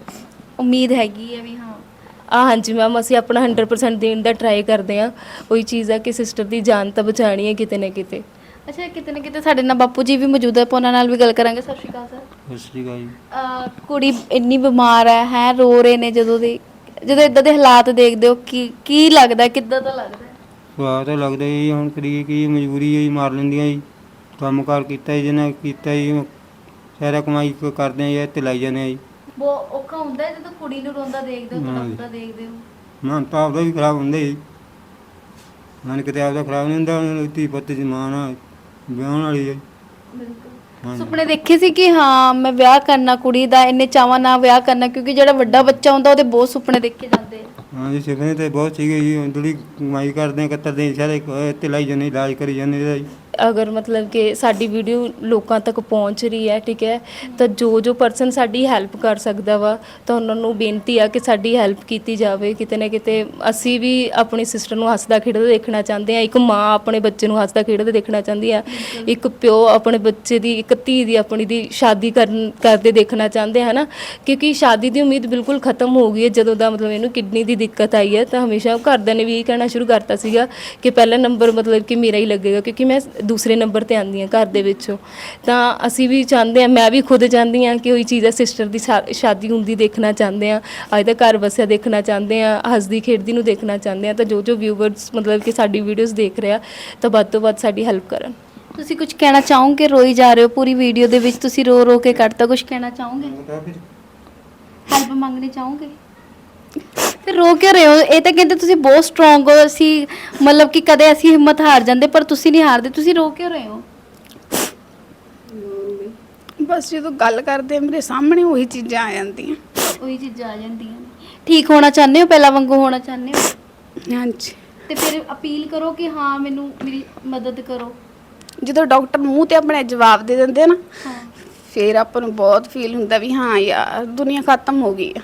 ਉਮੀਦ ਹੈਗੀ ਹੈ ਵੀ ਹਾਂ। ਆ ਹਾਂਜੀ ਮੈਮ ਅਸੀਂ ਆਪਣਾ 100% ਦੇਣ ਦਾ ਟਰਾਈ ਕਰਦੇ ਹਾਂ। ਉਹੀ ਚੀਜ਼ ਹੈ ਕਿ ਸਿਸਟਰ ਦੀ ਜਾਨ ਤਾਂ ਬਚਾਣੀ ਹੈ ਕਿਤੇ ਨਾ ਕਿਤੇ। ਅੱਛਾ ਕਿਤੇ ਨਾ ਕਿਤੇ ਸਾਡੇ ਨਾਲ ਬਾਪੂ ਜੀ ਵੀ ਮੌਜੂਦ ਹੈ ਆਪਾਂ ਉਹਨਾਂ ਨਾਲ ਵੀ ਗੱਲ ਕਰਾਂਗੇ। ਸਤਿ ਸ਼੍ਰੀ ਅਕਾਲ ਸਰ। ਸਤਿ ਸ਼੍ਰੀ ਅਕਾਲ ਜੀ। ਅਹ ਕੁੜੀ ਇੰਨੀ ਬਿਮਾਰ ਹੈ ਹੈ ਰੋ ਰਹੇ ਨੇ ਜਦੋਂ ਦੇ। ਜਦੋਂ ਇਦਾਂ ਦੇ ਹਾਲਾਤ ਦੇਖਦੇ ਹੋ ਕੀ ਕੀ ਲੱਗਦਾ ਕਿੱਦਾਂ ਦਾ ਲੱਗਦਾ? ਸਵਾਦ ਤਾਂ ਲੱਗਦਾ ਜੀ ਹੁਣ ਕਰੀਏ ਕੀ ਮਜਬੂਰੀ ਹੈ ਜੀ ਮਾਰ ਲੈਂਦੀਆਂ ਜੀ। ਕੰਮ ਕਾਰ ਕੀਤਾ ਜੀ ਜਿਹਨਾਂ ਕੀਤਾ ਜੀ ਸਾਰਾ ਕਮਾਈ ਕ- ਕਰਦੇ ਆ ਜੀ ਤੇ ਲਾਈ ਜਾਂਦੇ ਆ ਜੀ। ਬਹੁਤ ਔਖਾ ਹੁੰਦਾ ਹੈ ਜਦੋਂ ਕੁੜੀ ਨੂੰ ਰੋਂਦਾ ਦੇਖਦੇ ਹੋ ਹਾਂਜੀ। ਤੜਪਦਾ ਦੇਖਦੇ ਹੋ? ਮਨ ਤਾਂ ਆਪਦਾ ਵੀ ਖਰਾਬ ਹੁੰਦਾ ਜੀ। ਮਨ ਕਿਤੇ ਆਪਦਾ ਖਰਾਬ ਨਹੀਂ ਹੁੰਦਾ ਧੀ ਪੁੱਤ ਦੀ ਮਾਂ ਨਾਲ। ਵਿਆਹਣ ਵਾਲੀ ਹੈ ਬਿਲਕੁਲ। ਹਾਂਜੀ। ਸੁਪਨੇ ਦੇਖੇ ਸੀ ਕਿ ਹਾਂ ਮੈਂ ਵਿਆਹ ਕਰਨਾ ਕੁੜੀ ਦਾ ਇੰਨੇ ਚਾਵਾਂ ਨਾਲ ਵਿਆਹ ਕਰਨਾ ਕਿਉਂਕਿ ਜਿਹੜਾ ਵੱਡਾ ਬੱਚਾ ਹੁੰਦਾ ਉਹਦੇ ਬਹੁਤ ਸੁਪਨੇ ਦੇਖੇ ਜਾਂਦੇ ਆ। ਹਾਂਜੀ ਸੁਪਨੇ ਤੇ ਬਹੁਤ ਸੀਗੇ ਜੀ। ਜਿਹੜੀ ਕਮਾਈ ਕਰਦੇ ਆ ਕੱਤਰਦੇ ਸਾਰੇ ਤੇ ਲਾਈ ਜਾਂਦੇ ਇਲਾਜ ਕਰੀ ਜਾਂਦੇ ਇਹਦਾ ਜੀ। ਅਗਰ ਮਤਲਬ ਕਿ ਸਾਡੀ ਵੀਡੀਓ ਲੋਕਾਂ ਤੱਕ ਪਹੁੰਚ ਰਹੀ ਹੈ, ਠੀਕ ਹੈ, ਤਾਂ ਜੋ ਜੋ ਪਰਸਨ ਸਾਡੀ ਹੈਲਪ ਕਰ ਸਕਦਾ ਵਾ, ਤਾਂ ਉਹਨਾਂ ਨੂੰ ਬੇਨਤੀ ਆ ਕਿ ਸਾਡੀ ਹੈਲਪ ਕੀਤੀ ਜਾਵੇ। ਕਿਤੇ ਨਾ ਕਿਤੇ ਅਸੀਂ ਵੀ ਆਪਣੀ ਸਿਸਟਰ ਨੂੰ ਹੱਸਦਾ ਖੇਡਦਾ ਦੇਖਣਾ ਚਾਹੁੰਦੇ ਆ ਇੱਕ ਮਾਂ ਆਪਣੇ ਬੱਚੇ ਨੂੰ ਹੱਸਦਾ ਖੇਡਦਾ ਦੇਖਣਾ ਚਾਹੁੰਦੀ ਆ, ਇੱਕ ਪਿਓ ਆਪਣੇ ਬੱਚੇ ਦੀ, ਇੱਕ ਧੀ ਦੀ, ਆਪਣੀ ਦੀ ਸ਼ਾਦੀ ਕਰਨ, ਕਰਦੇ ਦੇਖਣਾ ਚਾਹੁੰਦੇ ਆ, ਹਨਾ? ਕਿਉਂਕਿ ਸ਼ਾਦੀ ਦੀ ਉਮੀਦ ਬਿਲਕੁਲ ਖਤਮ ਹੋ ਗਈ ਹੈ। ਜਦੋਂ ਦਾ ਮਤਲਬ ਇਹਨੂੰ ਕਿਡਨੀ ਦੀ ਦਿੱਕਤ ਆਈ ਹੈ, ਤਾਂ ਹਮੇਸ਼ਾ ਘਰਦਿਆਂ ਨੇ ਵੀ ਇਹ ਕਹਿਣਾ ਸ਼ੁਰੂ ਕਰਤਾ ਸੀਗਾ ਕਿ ਪਹਿਲਾ ਨੰਬਰ ਮਤਲਬ ਕਿ ਮੇਰਾ ਹੀ ਲੱਗੇਗਾ, ਕਿਉਂਕਿ ਮੈਂ ਦੂਸਰੇ ਨੰਬਰ ਤੇ ਆਂਦੀ ਹਾਂ ਘਰ ਦੇ ਵਿੱਚੋਂ। ਤਾਂ ਅਸੀਂ ਵੀ ਚਾਹੁੰਦੇ ਹਾਂ ਮੈਂ ਵੀ ਖੁਦ ਚਾਹੁੰਦੀ ਹਾਂ ਕਿ ਉਹੀ ਚੀਜ਼ ਹੈ ਸਿਸਟਰ ਦੀ ਸ਼ਾ- ਸ਼ਾਦੀ ਹੁੰਦੀ ਦੇਖਣਾ ਚਾਹੁੰਦੇ ਹਾਂ ਅੱਜ ਦਾ ਘਰ ਵਸਿਆ ਦੇਖਣਾ ਚਾਹੁੰਦੇ ਹਾਂ ਹੱਸਦੀ ਖੇਡਦੀ ਨੂੰ ਦੇਖਣਾ ਚਾਹੁੰਦੇ ਹਾਂ ਤਾਂ ਜੋ ਜੋ ਵਿਊਵਰਸ ਮਤਲਬ ਕਿ ਸਾਡੀ ਵੀਡੀਓਜ਼ ਦੇਖ ਰਿਹਾ ਤਾਂ ਵੱਧ ਤੋਂ ਵੱਧ ਸਾਡੀ ਹੈਲਪ ਕਰਨ। ਤੁਸੀਂ ਕੁਝ ਕਹਿਣਾ ਚਾਹੋਗੇ? ਰੋਈ ਜਾ ਰਹੇ ਹੋ ਪੂਰੀ ਵੀਡੀਓ ਦੇ ਵਿੱਚ ਤੁਸੀਂ ਰੋ ਰੋ ਕੇ ਕੱਢਤਾ ਕੁਝ ਕਹਿਣਾ ਚਾਹੋਗੇ? ਹੈਲਪ ਮੰਗਣੀ ਚਾਹੋਗੇ? ਫਿਰ ਰੋ ਕਿਉਂ ਰਹੇ ਹੋ? ਇਹ ਤਾਂ ਕਹਿੰਦੇ ਤੁਸੀਂ ਬਹੁਤ ਸਟਰੋਂਗ ਹੋ ਅਸੀਂ ਮਤਲਬ ਕਿ ਕਦੇ ਅਸੀਂ ਹਿੰਮਤ ਹਾਰ ਜਾਂਦੇ ਪਰ ਤੁਸੀਂ ਨਹੀਂ ਹਾਰਦੇ ਤੁਸੀਂ ਰੋ ਕਿਉਂ ਰਹੇ ਹੋ? ਬਸ ਜਦੋਂ ਗੱਲ ਕਰਦੇ ਆ, ਮੇਰੇ ਸਾਹਮਣੇ ਉਹੀ ਚੀਜ਼ਾਂ ਆ ਜਾਂਦੀਆਂ। ਉਹੀ ਚੀਜ਼ਾਂ ਆ ਜਾਂਦੀਆਂ ਨੇ। ਠੀਕ ਹੋਣਾ ਚਾਹੁੰਦੇ ਹੋ? ਪਹਿਲਾਂ ਵਾਂਗੂ ਹੋਣਾ ਚਾਹੁੰਦੇ ਹੋ? ਹਾਂਜੀ। ਤੇ ਫਿਰ ਅਪੀਲ ਕਰੋ ਕਿ ਹਾਂ ਮੈਨੂੰ ਮੇਰੀ ਮਦਦ ਕਰੋ। ਜਦੋਂ ਡਾਕਟਰ ਮੂੰਹ ਤੇ ਆਪਣੇ ਜਵਾਬ ਦੇ ਦਿੰਦੇ ਆ ਨਾ ਹਾਂ। ਫਿਰ ਆਪਾਂ ਨੂੰ ਬਹੁਤ ਫੀਲ ਹੁੰਦਾ ਵੀ ਹਾਂ ਯਾਰ ਦੁਨੀਆ ਖਤਮ ਹੋ ਗਈ ਆ।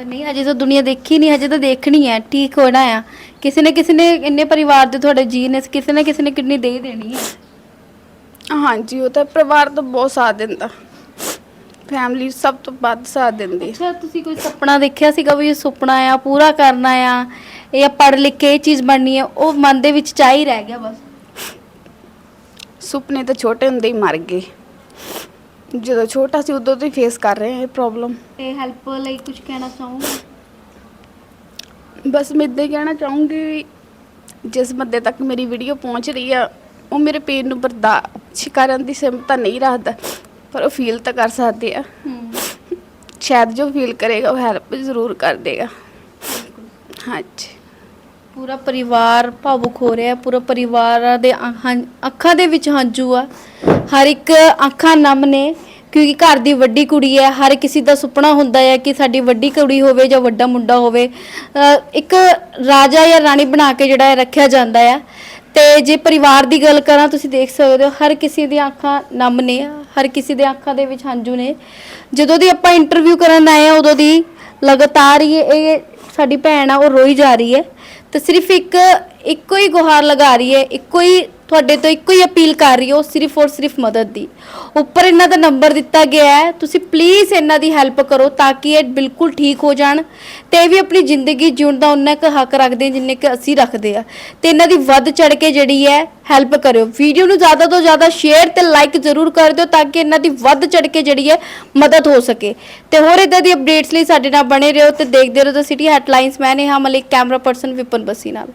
ਪਰ ਨਹੀਂ ਹਜੇ ਤਾਂ ਦੁਨੀਆ ਦੇਖੀ ਨਹੀਂ ਹਜੇ ਤਾਂ ਦੇਖਣੀ ਹੈ ਠੀਕ ਹੋਣਾ ਆ। ਕਿਸੇ ਨੇ ਕਿਸੇ ਨੇ ਇੰਨੇ ਪਰਿਵਾਰ ਦੇ ਤੁਹਾਡੇ ਜੀ ਨੇ ਕਿਸੇ ਨੇ ਕਿਸੇ ਨੇ ਕਿਡਨੀ ਦੇ ਹੀ ਦੇਣੀ ਹੈ। ਹਾਂਜੀ ਉਹ ਤਾਂ ਪਰਿਵਾਰ ਤੋਂ ਬਹੁਤ ਸਾਥ ਦਿੰਦਾ। ਫੈਮਿਲੀ ਸਭ ਤੋਂ ਵੱਧ ਸਾਥ ਦਿੰਦੀ ਅੱਛਾ ਤੁਸੀਂ ਕੋਈ ਸੁਪਨਾ ਦੇਖਿਆ ਸੀਗਾ ਵੀ ਇਹ ਸੁਪਨਾ ਆ ਪੂਰਾ ਕਰਨਾ ਆ ਇਹ ਪੜ੍ਹ ਲਿਖ ਕੇ ਇਹ ਚੀਜ਼ ਬਣਨੀ ਹੈ ਉਹ ਮਨ ਦੇ ਵਿੱਚ ਚਾਹ ਰਹਿ ਗਿਆ ਬਸ। ਸੁਪਨੇ ਤਾਂ ਛੋਟੇ ਹੁੰਦੇ ਹੀ ਮਰ ਗਏ। ਜਦੋਂ ਛੋਟਾ ਸੀ ਉਦੋਂ ਤੋਂ ਹੀ ਫੇਸ ਕਰ ਰਹੇ ਹਾਂ ਇਹ ਪ੍ਰੋਬਲਮ ਤੇ ਹੈਲਪ ਲਈ ਕੁਝ ਕਹਿਣਾ ਚਾਹੋਗੇ? ਬਸ ਮੈਂ ਇੱਦਾਂ ਹੀ ਕਹਿਣਾ ਚਾਹੂੰਗੀ ਵੀ ਜਿਸ ਬੰਦੇ ਤੱਕ ਮੇਰੀ ਵੀਡੀਓ ਪਹੁੰਚ ਰਹੀ ਆ ਉਹ ਮੇਰੇ ਪੇਨ ਨੂੰ ਬਰਦਾਸ਼ਤ ਕਰਨ ਦੀ ਸਮਤਾ ਨਹੀਂ ਰੱਖਦਾ ਪਰ ਉਹ ਫੀਲ ਤਾਂ ਕਰ ਸਕਦੇ ਆ। ਹੂੰ। ਸ਼ਾਇਦ ਜੋ ਫੀਲ ਕਰੇਗਾ ਉਹ ਹੈਲਪ ਜ਼ਰੂਰ ਕਰ ਦੇਗਾ। ਹਾਂਜੀ। ਪੂਰਾ ਪਰਿਵਾਰ ਭਾਵੁਕ ਹੋ ਰਿਹਾ ਪੂਰਾ ਪਰਿਵਾਰ ਦੇ ਅੱਖਾਂ ਦੇ ਵਿੱਚ ਹੰਝੂ ਆ। ਹਰ ਇੱਕ ਅੱਖਾਂ ਨਮ ਨੇ ਕਿਉਂਕਿ ਘਰ ਦੀ ਵੱਡੀ ਕੁੜੀ ਹੈ ਹਰ ਕਿਸੇ ਦਾ ਸੁਪਨਾ ਹੁੰਦਾ ਹੈ ਕਿ ਸਾਡੀ ਵੱਡੀ ਕੁੜੀ ਹੋਵੇ ਜਾਂ ਵੱਡਾ ਮੁੰਡਾ ਹੋਵੇ। ਅ, ਇੱਕ ਰਾਜਾ ਜਾਂ ਰਾਣੀ ਬਣਾ ਕੇ ਜਿਹੜਾ ਹੈ ਰੱਖਿਆ ਜਾਂਦਾ ਹੈ। ਤੇ ਜੇ ਪਰਿਵਾਰ ਦੀ ਗੱਲ ਕਰਾਂ ਤੁਸੀਂ ਦੇਖ ਸਕਦੇ ਹੋ ਹਰ ਕਿਸੇ ਦੀਆਂ ਅੱਖਾਂ ਨਮ ਨੇ ਹਰ ਕਿਸੇ ਦੇ ਅੱਖਾਂ ਦੇ ਵਿੱਚ ਹੰਝੂ ਨੇ। ਜਦੋਂ ਦੀ ਆਪਾਂ ਇੰਟਰਵਿਊ ਕਰਨ ਆਏ ਆ ਉਦੋਂ ਦੀ ਲਗਾਤਾਰ ਹੀ ਇਹ ਸਾਡੀ ਭੈਣ ਆ ਉਹ ਰੋਈ ਜਾ ਰਹੀ ਹੈ। ਤੇ ਸਿਰਫ ਇੱਕ ਇੱਕੋ ਹੀ ਗੁਹਾਰ ਲਗਾ ਰਹੀ ਹੈ, ਇੱਕੋ ਹੀ ਤੁਹਾਡੇ ਤੋਂ ਇੱਕੋ ਹੀ ਅਪੀਲ ਕਰ ਰਹੀ ਹੈ, ਉਹ ਸਿਰਫ ਔਰ ਸਿਰਫ ਮਦਦ ਦੀ। ਉੱਪਰ ਇਹਨਾਂ ਦਾ ਨੰਬਰ ਦਿੱਤਾ ਗਿਆ ਹੈ, ਤੁਸੀਂ ਪਲੀਜ਼ ਇਹਨਾਂ ਦੀ ਹੈਲਪ ਕਰੋ ਤਾਂ ਕਿ ਇਹ ਬਿਲਕੁਲ ਠੀਕ ਹੋ ਜਾਣ ਤੇ ਇਹ ਵੀ ਆਪਣੀ ਜ਼ਿੰਦਗੀ ਜਿਉਣ ਦਾ ਉਨਾ ਕੁ ਹੱਕ ਰੱਖਦੇ ਹਨ ਜਿੰਨੇ ਕਿ ਅਸੀਂ ਰੱਖਦੇ ਆ। ਤੇ ਇਹਨਾਂ ਦੀ ਵੱਧ ਚੜ ਕੇ ਜਿਹੜੀ ਹੈ ਹੈਲਪ ਕਰਿਓ। ਵੀਡੀਓ ਨੂੰ ਜ਼ਿਆਦਾ ਤੋਂ ਜ਼ਿਆਦਾ ਸ਼ੇਅਰ ਤੇ ਲਾਈਕ ਜ਼ਰੂਰ ਕਰ ਦਿਓ ਤਾਂ ਕਿ ਇਹਨਾਂ ਦੀ ਵੱਧ ਚੜ ਕੇ ਜਿਹੜੀ ਹੈ, ਮਦਦ ਹੋ ਸਕੇ। ਤੇ ਹੋਰ ਇਦਾਂ ਦੀ ਅਪਡੇਟਸ ਲਈ ਸਾਡੇ ਨਾਲ ਬਣੇ ਰਹੋ ਤੇ ਦੇਖਦੇ ਰਹੋ ਦ ਸਿਟੀ ਹੈਡਲਾਈਨਸ ਮੈਂ ਨੇਹਾ ਮਲਿਕ ਕੈਮਰਾ ਪਰਸਨ ਵਿਪਨ ਬਸੀ ਨਾਲ।